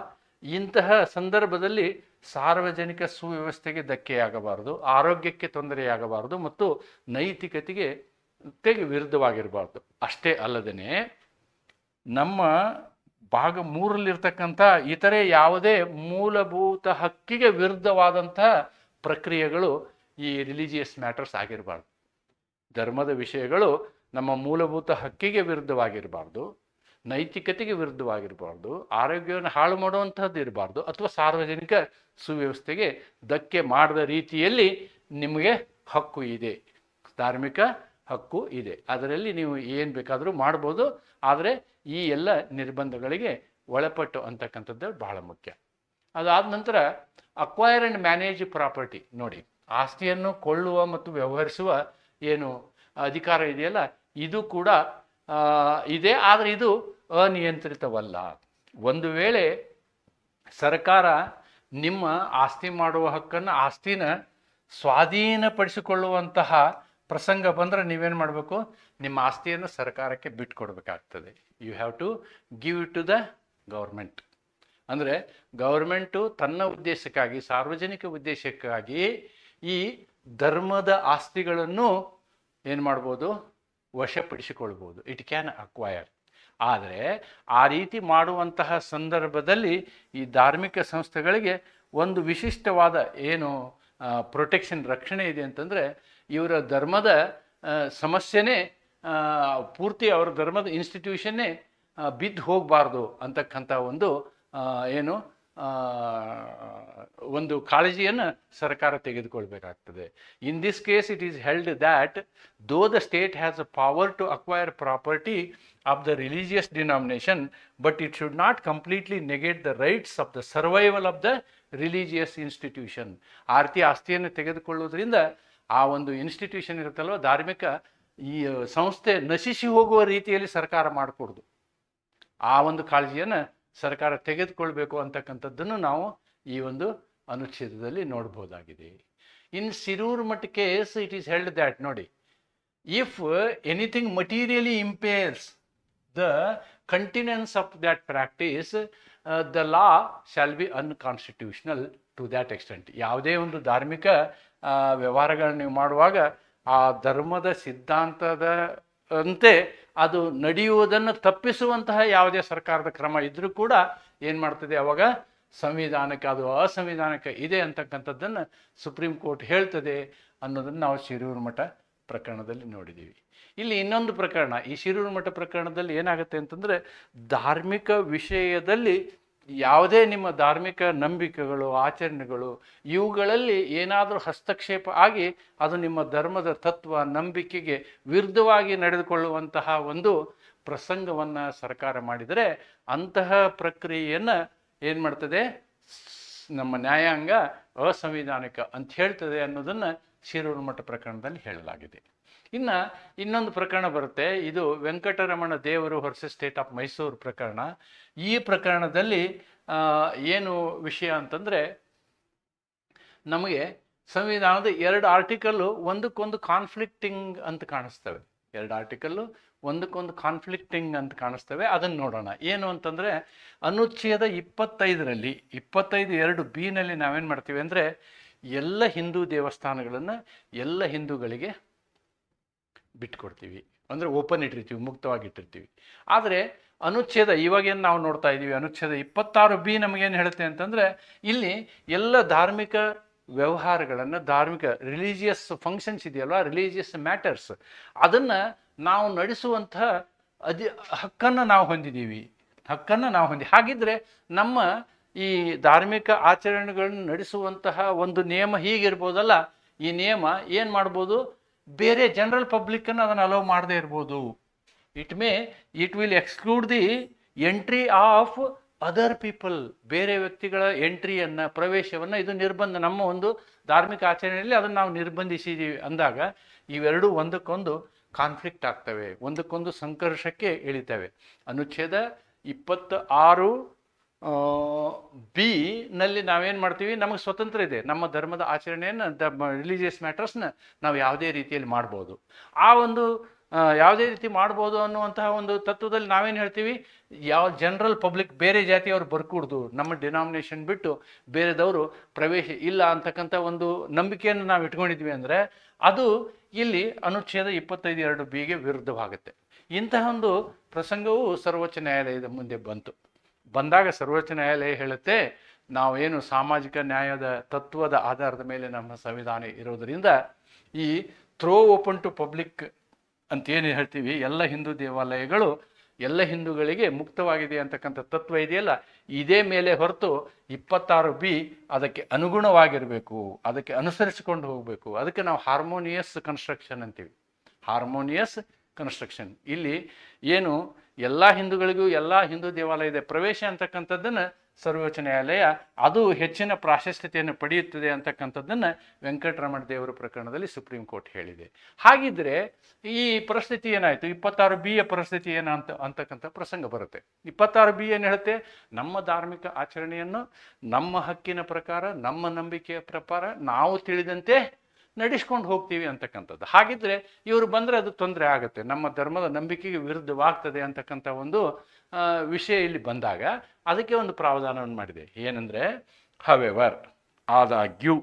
ಇಂತಹ ಸಂದರ್ಭದಲ್ಲಿ ಸಾರ್ವಜನಿಕ ಸುವ್ಯವಸ್ಥೆಗೆ ಧಕ್ಕೆಯಾಗಬಾರದು, ಆರೋಗ್ಯಕ್ಕೆ ತೊಂದರೆಯಾಗಬಾರದು ಮತ್ತು ನೈತಿಕತೆಗೆ ತೆಗೆ ವಿರುದ್ಧವಾಗಿರಬಾರ್ದು. ಅಷ್ಟೇ ಅಲ್ಲದೇ ನಮ್ಮ ಭಾಗ ಮೂರಲ್ಲಿರ್ತಕ್ಕಂಥ ಇತರೆ ಯಾವುದೇ ಮೂಲಭೂತ ಹಕ್ಕಿಗೆ ವಿರುದ್ಧವಾದಂತಹ ಪ್ರಕ್ರಿಯೆಗಳು ಈ ರಿಲಿಜಿಯಸ್ ಮ್ಯಾಟರ್ಸ್ ಆಗಿರಬಾರ್ದು. ಧರ್ಮದ ವಿಷಯಗಳು ನಮ್ಮ ಮೂಲಭೂತ ಹಕ್ಕಿಗೆ ವಿರುದ್ಧವಾಗಿರಬಾರ್ದು, ನೈತಿಕತೆಗೆ ವಿರುದ್ಧವಾಗಿರಬಾರ್ದು, ಆರೋಗ್ಯವನ್ನು ಹಾಳು ಮಾಡುವಂಥದ್ದು ಇರಬಾರ್ದು ಅಥವಾ ಸಾರ್ವಜನಿಕ ಸುವ್ಯವಸ್ಥೆಗೆ ಧಕ್ಕೆ ಮಾಡದ ರೀತಿಯಲ್ಲಿ ನಿಮಗೆ ಹಕ್ಕು ಇದೆ, ಧಾರ್ಮಿಕ ಹಕ್ಕು ಇದೆ. ಅದರಲ್ಲಿ ನೀವು ಏನು ಬೇಕಾದರೂ ಮಾಡ್ಬೋದು, ಆದರೆ ಈ ಎಲ್ಲ ನಿರ್ಬಂಧಗಳಿಗೆ ಒಳಪಟ್ಟು ಅಂತಕ್ಕಂಥದ್ದು ಬಹಳ ಮುಖ್ಯ. ಅದಾದ ನಂತರ ಅಕ್ವೈರ್ ಆ್ಯಂಡ್ ಮ್ಯಾನೇಜ್ ಪ್ರಾಪರ್ಟಿ ನೋಡಿ, ಆಸ್ತಿಯನ್ನು ಕೊಳ್ಳುವ ಮತ್ತು ವ್ಯವಹರಿಸುವ ಏನು ಅಧಿಕಾರ ಇದೆಯಲ್ಲ, ಇದು ಕೂಡ ಇದೆ, ಆದರೆ ಇದು ಅನಿಯಂತ್ರಿತವಲ್ಲ. ಒಂದು ವೇಳೆ ಸರ್ಕಾರ ನಿಮ್ಮ ಆಸ್ತಿ ಮಾಡುವ ಹಕ್ಕನ್ನು ಆಸ್ತಿನ ಸ್ವಾಧೀನಪಡಿಸಿಕೊಳ್ಳುವಂತಹ ಪ್ರಸಂಗ ಬಂದರೆ ನೀವೇನು ಮಾಡಬೇಕು? ನಿಮ್ಮ ಆಸ್ತಿಯನ್ನು ಸರ್ಕಾರಕ್ಕೆ ಬಿಟ್ಕೊಡ್ಬೇಕಾಗ್ತದೆ. You have to give to the government ಅಂದರೆ ಗೌರ್ಮೆಂಟು ತನ್ನ ಉದ್ದೇಶಕ್ಕಾಗಿ, ಸಾರ್ವಜನಿಕ ಉದ್ದೇಶಕ್ಕಾಗಿ ಈ ಧರ್ಮದ ಆಸ್ತಿಗಳನ್ನು ಏನು ಮಾಡ್ಬೋದು? ವಶಪಡಿಸಿಕೊಳ್ಬೋದು. ಇಟ್ ಕ್ಯಾನ್ ಅಕ್ವೈರ್ ಆದರೆ ಆ ರೀತಿ ಮಾಡುವಂತಹ ಸಂದರ್ಭದಲ್ಲಿ ಈ ಧಾರ್ಮಿಕ ಸಂಸ್ಥೆಗಳಿಗೆ ಒಂದು ವಿಶಿಷ್ಟವಾದ ಏನು ಪ್ರೊಟೆಕ್ಷನ್ ರಕ್ಷಣೆ ಇದೆ ಅಂತಂದರೆ ಇವರ ಧರ್ಮದ ಸಮಸ್ಯೆನೇ ಪೂರ್ತಿ ಅವರ ಧರ್ಮದ ಇನ್ಸ್ಟಿಟ್ಯೂಷನ್ನೇ ಬಿದ್ದು ಹೋಗಬಾರ್ದು ಅಂತಕ್ಕಂಥ ಒಂದು ಏನು ಒಂದು ಕಾಳಜಿಯನ್ನು ಸರ್ಕಾರ ತೆಗೆದುಕೊಳ್ಬೇಕಾಗ್ತದೆ. In this case it is held that though the state has a power to acquire property of the religious denomination but it should not completely negate the rights of the survival of the religious institution ಆರ್ತಿ ಆಸ್ತಿಯನ್ನು ತೆಗೆದುಕೊಳ್ಳೋದ್ರಿಂದ ಆ ಒಂದು ಇನ್ಸ್ಟಿಟ್ಯೂಷನ್ ಇರುತ್ತಲ್ವ? ಧಾರ್ಮಿಕ ಈ ಸಂಸ್ಥೆ ನಶಿಸಿ ಹೋಗುವ ರೀತಿಯಲ್ಲಿ ಸರ್ಕಾರ ಮಾಡಿಕೊಡ್ದು. ಆ ಒಂದು ಕಾಳಜಿಯನ್ನು ಸರ್ಕಾರ ತೆಗೆದುಕೊಳ್ಬೇಕು ಅಂತಕ್ಕಂಥದ್ದನ್ನು ನಾವು ಈ ಒಂದು ಅನುಚ್ಛೇದದಲ್ಲಿ ನೋಡ್ಬೋದಾಗಿದೆ. In Shirur Mutt case it is held that ನೋಡಿ. If anything materially impairs the continuance of that practice the law shall be unconstitutional to that extent. ಯಾವುದೇ ಒಂದು ಧಾರ್ಮಿಕ ವ್ಯವಹಾರಗಳನ್ನ ನೀವು ಮಾಡುವಾಗ ಆ ಧರ್ಮದ ಸಿದ್ಧಾಂತದ ಅಂತೆ ಅದು ನಡೆಯುವುದನ್ನು ತಪ್ಪಿಸುವಂತಹ ಯಾವುದೇ ಸರ್ಕಾರದ ಕ್ರಮ ಇದ್ದರೂ ಕೂಡ ಏನು ಮಾಡ್ತದೆ ಅವಾಗ ಸಂವಿಧಾನಕ್ಕೆ ಅದು ಅಸಂವಿಧಾನಕ್ಕೆ ಇದೆ ಅಂತಕ್ಕಂಥದ್ದನ್ನು ಸುಪ್ರೀಂ ಕೋರ್ಟ್ ಹೇಳ್ತದೆ ಅನ್ನೋದನ್ನು ನಾವು ಶಿರೂರು ಮಠ ಪ್ರಕರಣದಲ್ಲಿ ನೋಡಿದ್ದೀವಿ ಇಲ್ಲಿ ಇನ್ನೊಂದು ಪ್ರಕರಣ, ಈ ಶಿರೂರು ಮಠ ಪ್ರಕರಣದಲ್ಲಿ ಏನಾಗುತ್ತೆ ಅಂತಂದರೆ ಧಾರ್ಮಿಕ ವಿಷಯದಲ್ಲಿ ಯಾವುದೇ ನಿಮ್ಮ ಧಾರ್ಮಿಕ ನಂಬಿಕೆಗಳು, ಆಚರಣೆಗಳು, ಇವುಗಳಲ್ಲಿ ಏನಾದರೂ ಹಸ್ತಕ್ಷೇಪ ಆಗಿ ಅದು ನಿಮ್ಮ ಧರ್ಮದ ತತ್ವ, ನಂಬಿಕೆಗೆ ವಿರುದ್ಧವಾಗಿ ನಡೆದುಕೊಳ್ಳುವಂತಹ ಒಂದು ಪ್ರಸಂಗವನ್ನು ಸರ್ಕಾರ ಮಾಡಿದರೆ ಅಂತಹ ಪ್ರಕ್ರಿಯೆಯನ್ನು ಏನು ಮಾಡ್ತದೆ? ನಮ್ಮ ನ್ಯಾಯಾಂಗ ಅಸಂವಿಧಾನಿಕ ಅಂತ ಹೇಳ್ತದೆ ಅನ್ನೋದನ್ನು ಶಿರೂರು ಮಠ ಪ್ರಕರಣದಲ್ಲಿ ಹೇಳಲಾಗಿದೆ. ಇನ್ನು ಇನ್ನೊಂದು ಪ್ರಕರಣ ಬರುತ್ತೆ. ಇದು ವೆಂಕಟರಮಣ ದೇವರು ವರ್ಸಸ್ ಸ್ಟೇಟ್ ಆಫ್ ಮೈಸೂರು ಪ್ರಕರಣ. ಈ ಪ್ರಕರಣದಲ್ಲಿ ಏನು ವಿಷಯ ಅಂತಂದರೆ, ನಮಗೆ ಸಂವಿಧಾನದ ಎರಡು ಆರ್ಟಿಕಲ್ಲು ಒಂದಕ್ಕೊಂದು ಕಾನ್ಫ್ಲಿಕ್ಟಿಂಗ್ ಅಂತ ಕಾಣಿಸ್ತವೆ. ಎರಡು ಆರ್ಟಿಕಲ್ಲು ಒಂದಕ್ಕೊಂದು ಕಾನ್ಫ್ಲಿಕ್ಟಿಂಗ್ ಅಂತ ಕಾಣಿಸ್ತವೆ. ಅದನ್ನು ನೋಡೋಣ. ಏನು ಅಂತಂದರೆ, ಅನುಚ್ಛೇದ ಇಪ್ಪತ್ತೈದರಲ್ಲಿ, ಇಪ್ಪತ್ತೈದು ಎರಡು ಬಿನಲ್ಲಿ ನಾವೇನು ಮಾಡ್ತೀವಿ ಅಂದರೆ, ಎಲ್ಲ ಹಿಂದೂ ದೇವಸ್ಥಾನಗಳನ್ನು ಎಲ್ಲ ಹಿಂದೂಗಳಿಗೆ ಬಿಟ್ಕೊಡ್ತೀವಿ. ಅಂದರೆ ಓಪನ್ ಇಟ್ಟಿರ್ತೀವಿ ಮುಕ್ತವಾಗಿ ಇಟ್ಟಿರ್ತೀವಿ ಆದರೆ ಅನುಚ್ಛೇದ ಇವಾಗೇನು ನಾವು ನೋಡ್ತಾ ಇದ್ದೀವಿ ಅನುಚ್ಛೇದ ಇಪ್ಪತ್ತಾರು ಬಿ ನಮಗೇನು ಹೇಳುತ್ತೆ ಅಂತಂದರೆ, ಇಲ್ಲಿ ಎಲ್ಲ ಧಾರ್ಮಿಕ ವ್ಯವಹಾರಗಳನ್ನು, ಧಾರ್ಮಿಕ ರಿಲಿಜಿಯಸ್ ಫಂಕ್ಷನ್ಸ್ ಇದೆಯಲ್ವ? ರಿಲಿಜಿಯಸ್ ಮ್ಯಾಟರ್ಸ್ ಅದನ್ನು ನಾವು ನಡೆಸುವಂಥ ಅದಿ, ಹಕ್ಕನ್ನು ನಾವು ಹೊಂದಿದ್ದೀವಿ ಹಕ್ಕನ್ನು ನಾವು ಹೊಂದಿ, ಹಾಗಿದ್ರೆ ನಮ್ಮ ಈ ಧಾರ್ಮಿಕ ಆಚರಣೆಗಳನ್ನು ನಡೆಸುವಂತಹ ಒಂದು ನಿಯಮ ಹೀಗಿರ್ಬೋದಲ್ಲ? ಈ ನಿಯಮ ಏನು ಮಾಡ್ಬೋದು? ಬೇರೆ ಜನರಲ್ ಪಬ್ಲಿಕ್ಕನ್ನು ಅದನ್ನು ಅಲೋ ಮಾಡದೇ ಇರ್ಬೋದು. It may it will exclude the entry of other people ಬೇರೆ ವ್ಯಕ್ತಿಗಳ ಎಂಟ್ರಿಯನ್ನು, ಪ್ರವೇಶವನ್ನು ಇದು ನಿರ್ಬಂಧ. ನಮ್ಮ ಒಂದು ಧಾರ್ಮಿಕ ಆಚರಣೆಯಲ್ಲಿ ಅದನ್ನು ನಾವು ನಿರ್ಬಂಧಿಸಿದ್ದೀವಿ ಅಂದಾಗ ಇವೆರಡೂ ಒಂದಕ್ಕೊಂದು ಕಾನ್ಫ್ಲಿಕ್ಟ್ ಆಗ್ತವೆ. ಒಂದಕ್ಕೊಂದು ಸಂಘರ್ಷಕ್ಕೆ ಇಳಿತವೆ. ಅನುಚ್ಛೇದ ಇಪ್ಪತ್ತ ಆರು ಬಿ ನಲ್ಲಿ ನಾವೇನು ಮಾಡ್ತೀವಿ? ನಮಗೆ ಸ್ವತಂತ್ರ ಇದೆ. ನಮ್ಮ ಧರ್ಮದ ಆಚರಣೆಯನ್ನು ರಿಲಿಜಿಯಸ್ ಮ್ಯಾಟರ್ಸ್ನ ನಾವು ಯಾವುದೇ ರೀತಿಯಲ್ಲಿ ಮಾಡ್ಬೋದು. ಆ ಒಂದು ಯಾವುದೇ ರೀತಿ ಮಾಡ್ಬೋದು ಅನ್ನುವಂತಹ ಒಂದು ತತ್ವದಲ್ಲಿ ನಾವೇನು ಹೇಳ್ತೀವಿ? ಯಾವ ಜನರಲ್ ಪಬ್ಲಿಕ್ ಬೇರೆ ಜಾತಿಯವರು ಬರ್ಕೂಡ್ದು. ನಮ್ಮ ಡಿನಾಮಿನೇಷನ್ ಬಿಟ್ಟು ಬೇರೆದವರು ಪ್ರವೇಶ ಇಲ್ಲ ಅಂತಕ್ಕಂಥ ಒಂದು ನಂಬಿಕೆಯನ್ನು ನಾವು ಇಟ್ಕೊಂಡಿದ್ವಿ ಅಂದರೆ ಅದು ಇಲ್ಲಿ ಅನುಚ್ಛೇದ ಇಪ್ಪತ್ತೈದು ಎರಡು ಬಿಗೆ ವಿರುದ್ಧವಾಗುತ್ತೆ. ಇಂತಹ ಒಂದು ಪ್ರಸಂಗವು ಸರ್ವೋಚ್ಚ ನ್ಯಾಯಾಲಯದ ಮುಂದೆ ಬಂತು. ಬಂದಾಗ ಸರ್ವೋಚ್ಚ ನ್ಯಾಯಾಲಯ ಹೇಳುತ್ತೆ, ನಾವೇನು ಸಾಮಾಜಿಕ ನ್ಯಾಯದ ತತ್ವದ ಆಧಾರದ ಮೇಲೆ ನಮ್ಮ ಸಂವಿಧಾನ ಇರೋದರಿಂದ ಈ ಥ್ರೋ ಓಪನ್ ಟು ಪಬ್ಲಿಕ್ ಅಂತ ಏನು ಹೇಳ್ತೀವಿ, ಎಲ್ಲ ಹಿಂದೂ ದೇವಾಲಯಗಳು, ಎಲ್ಲ ಹಿಂದೂಗಳಿಗೆ ಮುಕ್ತವಾಗಿದೆ ಅಂತಕ್ಕಂಥ ತತ್ವ ಇದೆಯಲ್ಲ, ಇದೇ ಮೇಲೆ ಹೊರತು ಇಪ್ಪತ್ತಾರು ಬಿ ಅದಕ್ಕೆ ಅನುಗುಣವಾಗಿರಬೇಕು, ಅದಕ್ಕೆ ಅನುಸರಿಸಿಕೊಂಡು ಹೋಗಬೇಕು, ಅದಕ್ಕೆ ನಾವು ಹಾರ್ಮೋನಿಯಸ್ ಕನ್ಸ್ಟ್ರಕ್ಷನ್ ಅಂತೀವಿ. ಹಾರ್ಮೋನಿಯಸ್ ಕನ್ಸ್ಟ್ರಕ್ಷನ್ ಇಲ್ಲಿ ಏನು ಎಲ್ಲ ಹಿಂದೂಗಳಿಗೂ ಎಲ್ಲ ಹಿಂದೂ ದೇವಾಲಯದ ಪ್ರವೇಶ ಅಂತಕ್ಕಂಥದ್ದನ್ನು ಸರ್ವೋಚ್ಚ ನ್ಯಾಯಾಲಯ ಅದು ಹೆಚ್ಚಿನ ಪ್ರಾಶಸ್ತ್ಯತೆಯನ್ನು ಪಡೆಯುತ್ತದೆ ಅಂತಕ್ಕಂಥದ್ದನ್ನು ವೆಂಕಟರಮಣ ದೇವರ ಪ್ರಕರಣದಲ್ಲಿ ಸುಪ್ರೀಂ ಕೋರ್ಟ್ ಹೇಳಿದೆ. ಹಾಗಿದ್ರೆ ಈ ಪರಿಸ್ಥಿತಿ ಏನಾಯಿತು? ಇಪ್ಪತ್ತಾರು ಬಿ ಯ ಪರಿಸ್ಥಿತಿ ಏನಂತ ಅಂತಕ್ಕಂಥ ಪ್ರಸಂಗ ಬರುತ್ತೆ. ಇಪ್ಪತ್ತಾರು ಬಿ ಏನು ಹೇಳುತ್ತೆ? ನಮ್ಮ ಧಾರ್ಮಿಕ ಆಚರಣೆಯನ್ನು ನಮ್ಮ ಹಕ್ಕಿನ ಪ್ರಕಾರ, ನಮ್ಮ ನಂಬಿಕೆಯ ಪ್ರಕಾರ ನಾವು ತಿಳಿದಂತೆ ನಡೆಸ್ಕೊಂಡು ಹೋಗ್ತೀವಿ ಅಂತಕ್ಕಂಥದ್ದು. ಹಾಗಿದ್ರೆ ಇವರು ಬಂದರೆ ಅದು ತೊಂದರೆ ಆಗುತ್ತೆ. ನಮ್ಮ ಧರ್ಮದ ನಂಬಿಕೆಗೆ ವಿರುದ್ಧವಾಗ್ತದೆ ಅಂತಕ್ಕಂಥ ಒಂದು ವಿಷಯ ಇಲ್ಲಿ ಬಂದಾಗ ಅದಕ್ಕೆ ಒಂದು ಪ್ರಾವಧಾನವನ್ನು ಮಾಡಿದೆ. ಏನಂದರೆ ಹವೆವರ್ ಆದಾಗ್ಯೂ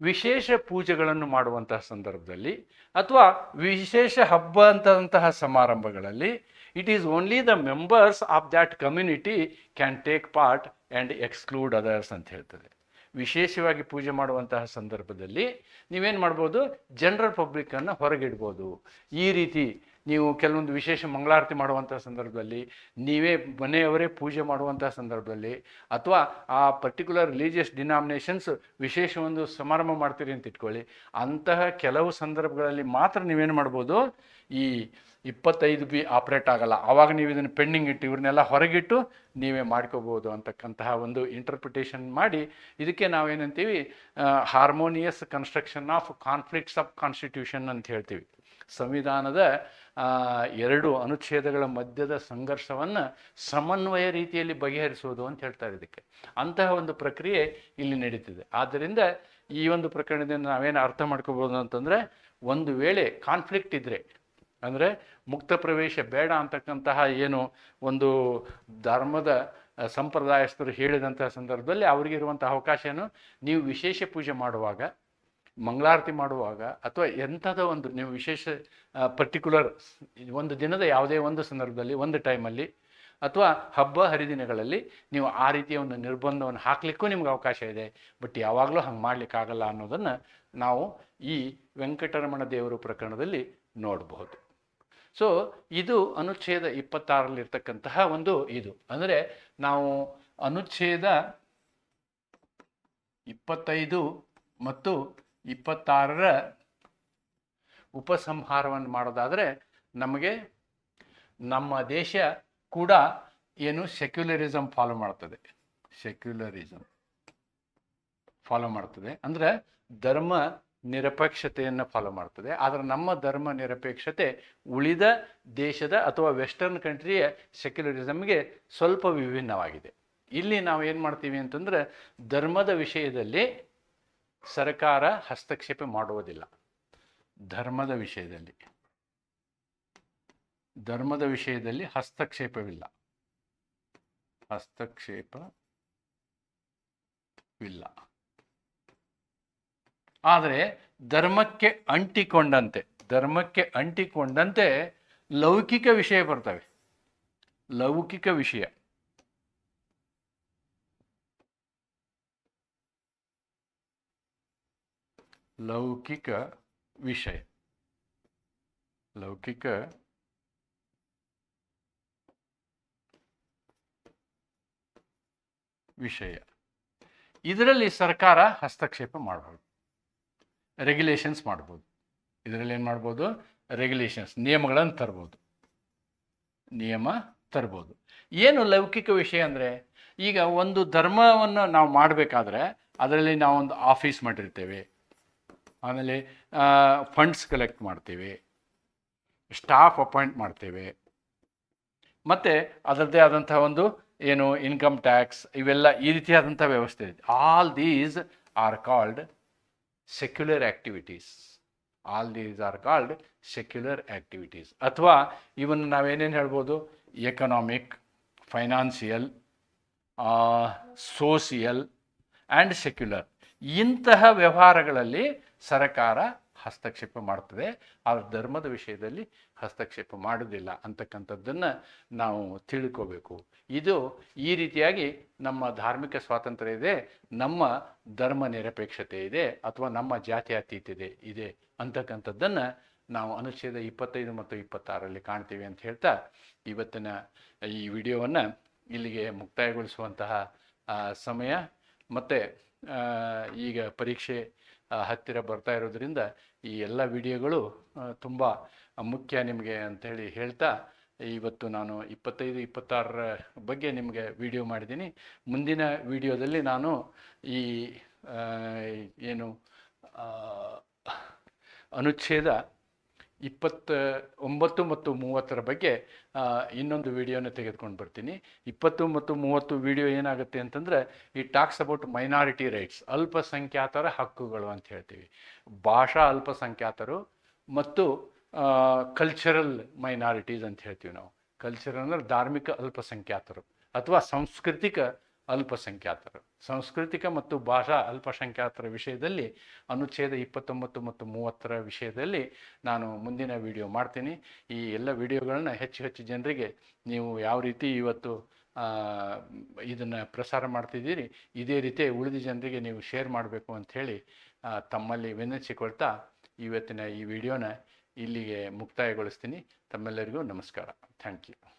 ವಿಶೇಷ ಪೂಜೆಗಳನ್ನು ಮಾಡುವಂತಹ ಸಂದರ್ಭದಲ್ಲಿ ಅಥವಾ ವಿಶೇಷ ಹಬ್ಬ ಅಂತಂತಹ ಸಮಾರಂಭಗಳಲ್ಲಿ it is only the members of that community can take part and exclude others ಅಂತ ಹೇಳ್ತದೆ. ವಿಶೇಷವಾಗಿ ಪೂಜೆ ಮಾಡುವಂತಹ ಸಂದರ್ಭದಲ್ಲಿ ನೀವೇನು ಮಾಡ್ಬೋದು ಜನರಲ್ ಪಬ್ಲಿಕ್ಕನ್ನು ಹೊರಗಿಡ್ಬೋದು. ಈ ರೀತಿ ನೀವು ಕೆಲವೊಂದು ವಿಶೇಷ ಮಂಗಳಾರತಿ ಮಾಡುವಂಥ ಸಂದರ್ಭದಲ್ಲಿ, ನೀವೇ ಮನೆಯವರೇ ಪೂಜೆ ಮಾಡುವಂಥ ಸಂದರ್ಭದಲ್ಲಿ, ಅಥವಾ ಆ ಪರ್ಟಿಕ್ಯುಲರ್ ರಿಲೀಜಿಯಸ್ ಡಿನಾಮಿನೇಷನ್ಸ್ ವಿಶೇಷ ಒಂದು ಸಮಾರಂಭ ಮಾಡ್ತೀರಿ ಅಂತ ಇಟ್ಕೊಳ್ಳಿ. ಅಂತಹ ಕೆಲವು ಸಂದರ್ಭಗಳಲ್ಲಿ ಮಾತ್ರ ನೀವೇನು ಮಾಡ್ಬೋದು? ಈ ಇಪ್ಪತ್ತೈದು ಬಿ ಆಪ್ರೇಟ್ ಆಗಲ್ಲ. ಆವಾಗ ನೀವು ಇದನ್ನು ಪೆಂಡಿಂಗ್ ಇಟ್ಟು ಇವ್ರನ್ನೆಲ್ಲ ಹೊರಗಿಟ್ಟು ನೀವೇ ಮಾಡ್ಕೋಬೋದು ಅಂತಕ್ಕಂತಹ ಒಂದು ಇಂಟರ್ಪ್ರಿಟೇಷನ್ ಮಾಡಿ, ಇದಕ್ಕೆ ನಾವೇನಂತೀವಿ harmonious construction of conflicts of constitution ಅಂತ ಹೇಳ್ತೀವಿ. ಸಂವಿಧಾನದ ಎರಡು ಅನುಚ್ಛೇದಗಳ ಮಧ್ಯದ ಸಂಘರ್ಷವನ್ನು ಸಮನ್ವಯ ರೀತಿಯಲ್ಲಿ ಬಗೆಹರಿಸುವುದು ಅಂತ ಹೇಳ್ತಾರೆ ಇದಕ್ಕೆ. ಅಂತಹ ಒಂದು ಪ್ರಕ್ರಿಯೆ ಇಲ್ಲಿ ನಡೀತಿದೆ. ಆದ್ದರಿಂದ ಈ ಒಂದು ಪ್ರಕರಣದಿಂದ ನಾವೇನು ಅರ್ಥ ಮಾಡ್ಕೋಬೋದು ಅಂತಂದರೆ, ಒಂದು ವೇಳೆ ಕಾನ್ಫ್ಲಿಕ್ಟ್ ಇದ್ದರೆ ಅಂದರೆ ಮುಕ್ತ ಪ್ರವೇಶ ಬೇಡ ಅಂತಕ್ಕಂತಹ ಏನು ಒಂದು ಧರ್ಮದ ಸಂಪ್ರದಾಯಸ್ಥರು ಹೇಳಿದಂತಹ ಸಂದರ್ಭದಲ್ಲಿ ಅವರಿಗಿರುವಂಥ ಅವಕಾಶವನ್ನು ನೀವು ವಿಶೇಷ ಪೂಜೆ ಮಾಡುವಾಗ ಮಂಗಳಾರತಿ ಮಾಡುವಾಗ ಅಥವಾ ಎಂಥದ ಒಂದು ನೀವು ವಿಶೇಷ ಪರ್ಟಿಕ್ಯುಲರ್ ಒಂದು ದಿನದ ಯಾವುದೇ ಒಂದು ಸಂದರ್ಭದಲ್ಲಿ, ಒಂದು ಟೈಮಲ್ಲಿ ಅಥವಾ ಹಬ್ಬ ಹರಿದಿನಗಳಲ್ಲಿ ನೀವು ಆ ರೀತಿಯ ಒಂದು ನಿರ್ಬಂಧವನ್ನು ಹಾಕಲಿಕ್ಕೂ ನಿಮ್ಗೆ ಅವಕಾಶ ಇದೆ. ಬಟ್ ಯಾವಾಗಲೂ ಹಂಗೆ ಮಾಡಲಿಕ್ಕಾಗಲ್ಲ ಅನ್ನೋದನ್ನು ನಾವು ಈ ವೆಂಕಟರಮಣ ದೇವರು ಪ್ರಕರಣದಲ್ಲಿ ನೋಡಬಹುದು. ಸೊ ಇದು ಅನುಚ್ಛೇದ ಇಪ್ಪತ್ತಾರಲ್ಲಿರ್ತಕ್ಕಂತಹ ಒಂದು ಇದು. ಅಂದರೆ ನಾವು ಅನುಚ್ಛೇದ ಇಪ್ಪತ್ತೈದು ಮತ್ತು ಇಪ್ಪತ್ತಾರರ ಉಪಸಂಹಾರವನ್ನು ಮಾಡೋದಾದರೆ ನಮಗೆ ನಮ್ಮ ದೇಶ ಕೂಡ ಏನು ಸೆಕ್ಯುಲರಿಸಮ್ ಫಾಲೋ ಮಾಡ್ತದೆ. ಸೆಕ್ಯುಲರಿಸಮ್ ಫಾಲೋ ಮಾಡ್ತದೆ. ಅಂದರೆ ಧರ್ಮ ನಿರಪೇಕ್ಷತೆಯನ್ನು ಫಾಲೋ ಮಾಡ್ತದೆ. ಆದರೆ ನಮ್ಮ ಧರ್ಮ ನಿರಪೇಕ್ಷತೆ ಉಳಿದ ದೇಶದ ಅಥವಾ ವೆಸ್ಟರ್ನ್ ಕಂಟ್ರಿಯ ಸೆಕ್ಯುಲರಿಸಮ್ಗೆ ಸ್ವಲ್ಪ ವಿಭಿನ್ನವಾಗಿದೆ. ಇಲ್ಲಿ ನಾವು ಏನು ಮಾಡ್ತೀವಿ ಅಂತಂದರೆ ಧರ್ಮದ ವಿಷಯದಲ್ಲಿ ಸರ್ಕಾರ ಹಸ್ತಕ್ಷೇಪ ಮಾಡುವುದಿಲ್ಲ. ಧರ್ಮದ ವಿಷಯದಲ್ಲಿ. ಧರ್ಮದ ವಿಷಯದಲ್ಲಿ ಹಸ್ತಕ್ಷೇಪವಿಲ್ಲ. ಹಸ್ತಕ್ಷೇಪವಿಲ್ಲ. ಆದರೆ ಧರ್ಮಕ್ಕೆ ಅಂಟಿಕೊಂಡಂತೆ ಧರ್ಮಕ್ಕೆ ಅಂಟಿಕೊಂಡಂತೆ ಲೌಕಿಕ ವಿಷಯ ಬರ್ತವೆ. ಲೌಕಿಕ ವಿಷಯ. ಲೌಕಿಕ ವಿಷಯ. ಲೌಕಿಕ ವಿಷಯ. ಇದರಲ್ಲಿ ಸರ್ಕಾರ ಹಸ್ತಕ್ಷೇಪ ಮಾಡಬಹುದು ರೆಗ್ಯುಲೇಷನ್ಸ್ ಮಾಡ್ಬೋದು. ಇದರಲ್ಲಿ ಏನು ಮಾಡ್ಬೋದು? ರೆಗ್ಯುಲೇಷನ್ಸ್ ನಿಯಮಗಳನ್ನು ತರ್ಬೋದು. ನಿಯಮ ತರ್ಬೋದು. ಏನು ಲೌಕಿಕ ವಿಷಯ ಅಂದರೆ? ಈಗ ಒಂದು ಧರ್ಮವನ್ನು ನಾವು ಮಾಡಬೇಕಾದ್ರೆ ಅದರಲ್ಲಿ ನಾವೊಂದು ಆಫೀಸ್ ಮಾಡಿರ್ತೇವೆ. ಆಮೇಲೆ ಫಂಡ್ಸ್ ಕಲೆಕ್ಟ್ ಮಾಡ್ತೀವಿ. ಸ್ಟಾಫ್ ಅಪಾಯಿಂಟ್ ಮಾಡ್ತೇವೆ. ಮತ್ತು ಅದರದ್ದೇ ಆದಂಥ ಒಂದು, ಏನು ಇನ್ಕಮ್ ಟ್ಯಾಕ್ಸ್ ಇವೆಲ್ಲ ಈ ರೀತಿಯಾದಂಥ ವ್ಯವಸ್ಥೆ ಇದೆ. All these are called secular activities all these are called secular activities ಅಥವಾ ಇವನ್ನು ನಾವೇನೇನು ಹೇಳ್ಬೋದು? Economic financial social and secular ಇಂತಹ ವ್ಯವಹಾರಗಳಲ್ಲಿ ಸರ್ಕಾರ ಹಸ್ತಕ್ಷೇಪ ಮಾಡ್ತದೆ, ಆದರೆ ಧರ್ಮದ ವಿಷಯದಲ್ಲಿ ಹಸ್ತಕ್ಷೇಪ ಮಾಡೋದಿಲ್ಲ ಅಂತಕ್ಕಂಥದ್ದನ್ನು ನಾವು ತಿಳ್ಕೋಬೇಕು. ಇದು ಈ ರೀತಿಯಾಗಿ ನಮ್ಮ ಧಾರ್ಮಿಕ ಸ್ವಾತಂತ್ರ್ಯ ಇದೆ, ನಮ್ಮ ಧರ್ಮ ನಿರಪೇಕ್ಷತೆ ಇದೆ, ಅಥವಾ ನಮ್ಮ ಜಾತ್ಯತೀತತೆ ಇದೆ ಅಂತಕ್ಕಂಥದ್ದನ್ನು ನಾವು ಅನುಚ್ಛೇದ ಇಪ್ಪತ್ತೈದು ಮತ್ತು ಇಪ್ಪತ್ತಾರರಲ್ಲಿ ಕಾಣ್ತೀವಿ ಅಂತ ಹೇಳ್ತಾ ಇವತ್ತಿನ ಈ ವಿಡಿಯೋವನ್ನು ಇಲ್ಲಿಗೆ ಮುಕ್ತಾಯಗೊಳಿಸುವಂತಹ ಸಮಯ. ಮತ್ತು ಈಗ ಪರೀಕ್ಷೆ ಹತ್ತಿರ ಬರ್ತಾ ಇರೋದ್ರಿಂದ ಈ ಎಲ್ಲ ವಿಡಿಯೋಗಳು ತುಂಬ ಮುಖ್ಯ ನಿಮಗೆ ಅಂಥೇಳಿ ಹೇಳ್ತಾ, ಇವತ್ತು ನಾನು ಇಪ್ಪತ್ತೈದು, ಇಪ್ಪತ್ತಾರರ ಬಗ್ಗೆ ನಿಮಗೆ ವಿಡಿಯೋ ಮಾಡಿದ್ದೀನಿ. ಮುಂದಿನ ವಿಡಿಯೋದಲ್ಲಿ ನಾನು ಈ ಏನು ಅನುಚ್ಛೇದ ಇಪ್ಪತ್ತ ಒಂಬತ್ತು ಮತ್ತು ಮೂವತ್ತರ ಬಗ್ಗೆ ಇನ್ನೊಂದು ವಿಡಿಯೋನ ತೆಗೆದುಕೊಂಡು ಬರ್ತೀನಿ. ಇಪ್ಪತ್ತು ಮತ್ತು ಮೂವತ್ತು ವಿಡಿಯೋ ಏನಾಗುತ್ತೆ ಅಂತಂದರೆ, ಈ ಟಾಕ್ಸ್ ಅಬೌಟ್ ಮೈನಾರಿಟಿ ರೈಟ್ಸ್ ಅಲ್ಪಸಂಖ್ಯಾತರ ಹಕ್ಕುಗಳು ಅಂತ ಹೇಳ್ತೀವಿ. ಭಾಷಾ ಅಲ್ಪಸಂಖ್ಯಾತರು ಮತ್ತು ಕಲ್ಚರಲ್ ಮೈನಾರಿಟೀಸ್ ಅಂತ ಹೇಳ್ತೀವಿ ನಾವು. ಕಲ್ಚರಲ್ ಅಂದರೆ ಧಾರ್ಮಿಕ ಅಲ್ಪಸಂಖ್ಯಾತರು ಅಥವಾ ಸಾಂಸ್ಕೃತಿಕ ಅಲ್ಪಸಂಖ್ಯಾತರು. ಸಾಂಸ್ಕೃತಿಕ ಮತ್ತು ಭಾಷಾ ಅಲ್ಪಸಂಖ್ಯಾತರ ವಿಷಯದಲ್ಲಿ, ಅನುಚ್ಛೇದ ಇಪ್ಪತ್ತೊಂಬತ್ತು ಮತ್ತು ಮೂವತ್ತರ ವಿಷಯದಲ್ಲಿ ನಾನು ಮುಂದಿನ ವಿಡಿಯೋ ಮಾಡ್ತೀನಿ. ಈ ಎಲ್ಲ ವಿಡಿಯೋಗಳನ್ನ ಹೆಚ್ಚು ಹೆಚ್ಚು ಜನರಿಗೆ ನೀವು ಯಾವ ರೀತಿ ಇವತ್ತು ಇದನ್ನು ಪ್ರಸಾರ ಮಾಡ್ತಿದ್ದೀರಿ, ಇದೇ ರೀತಿ ಉಳಿದ ಜನರಿಗೆ ನೀವು ಶೇರ್ ಮಾಡಬೇಕು ಅಂಥೇಳಿ ತಮ್ಮಲ್ಲಿ ವಿನಂತಿಸಿಕೊಳ್ತಾ ಇವತ್ತಿನ ಈ ವಿಡಿಯೋನ ಇಲ್ಲಿಗೆ ಮುಕ್ತಾಯಗೊಳಿಸ್ತೀನಿ. ತಮ್ಮೆಲ್ಲರಿಗೂ ನಮಸ್ಕಾರ. Thank you.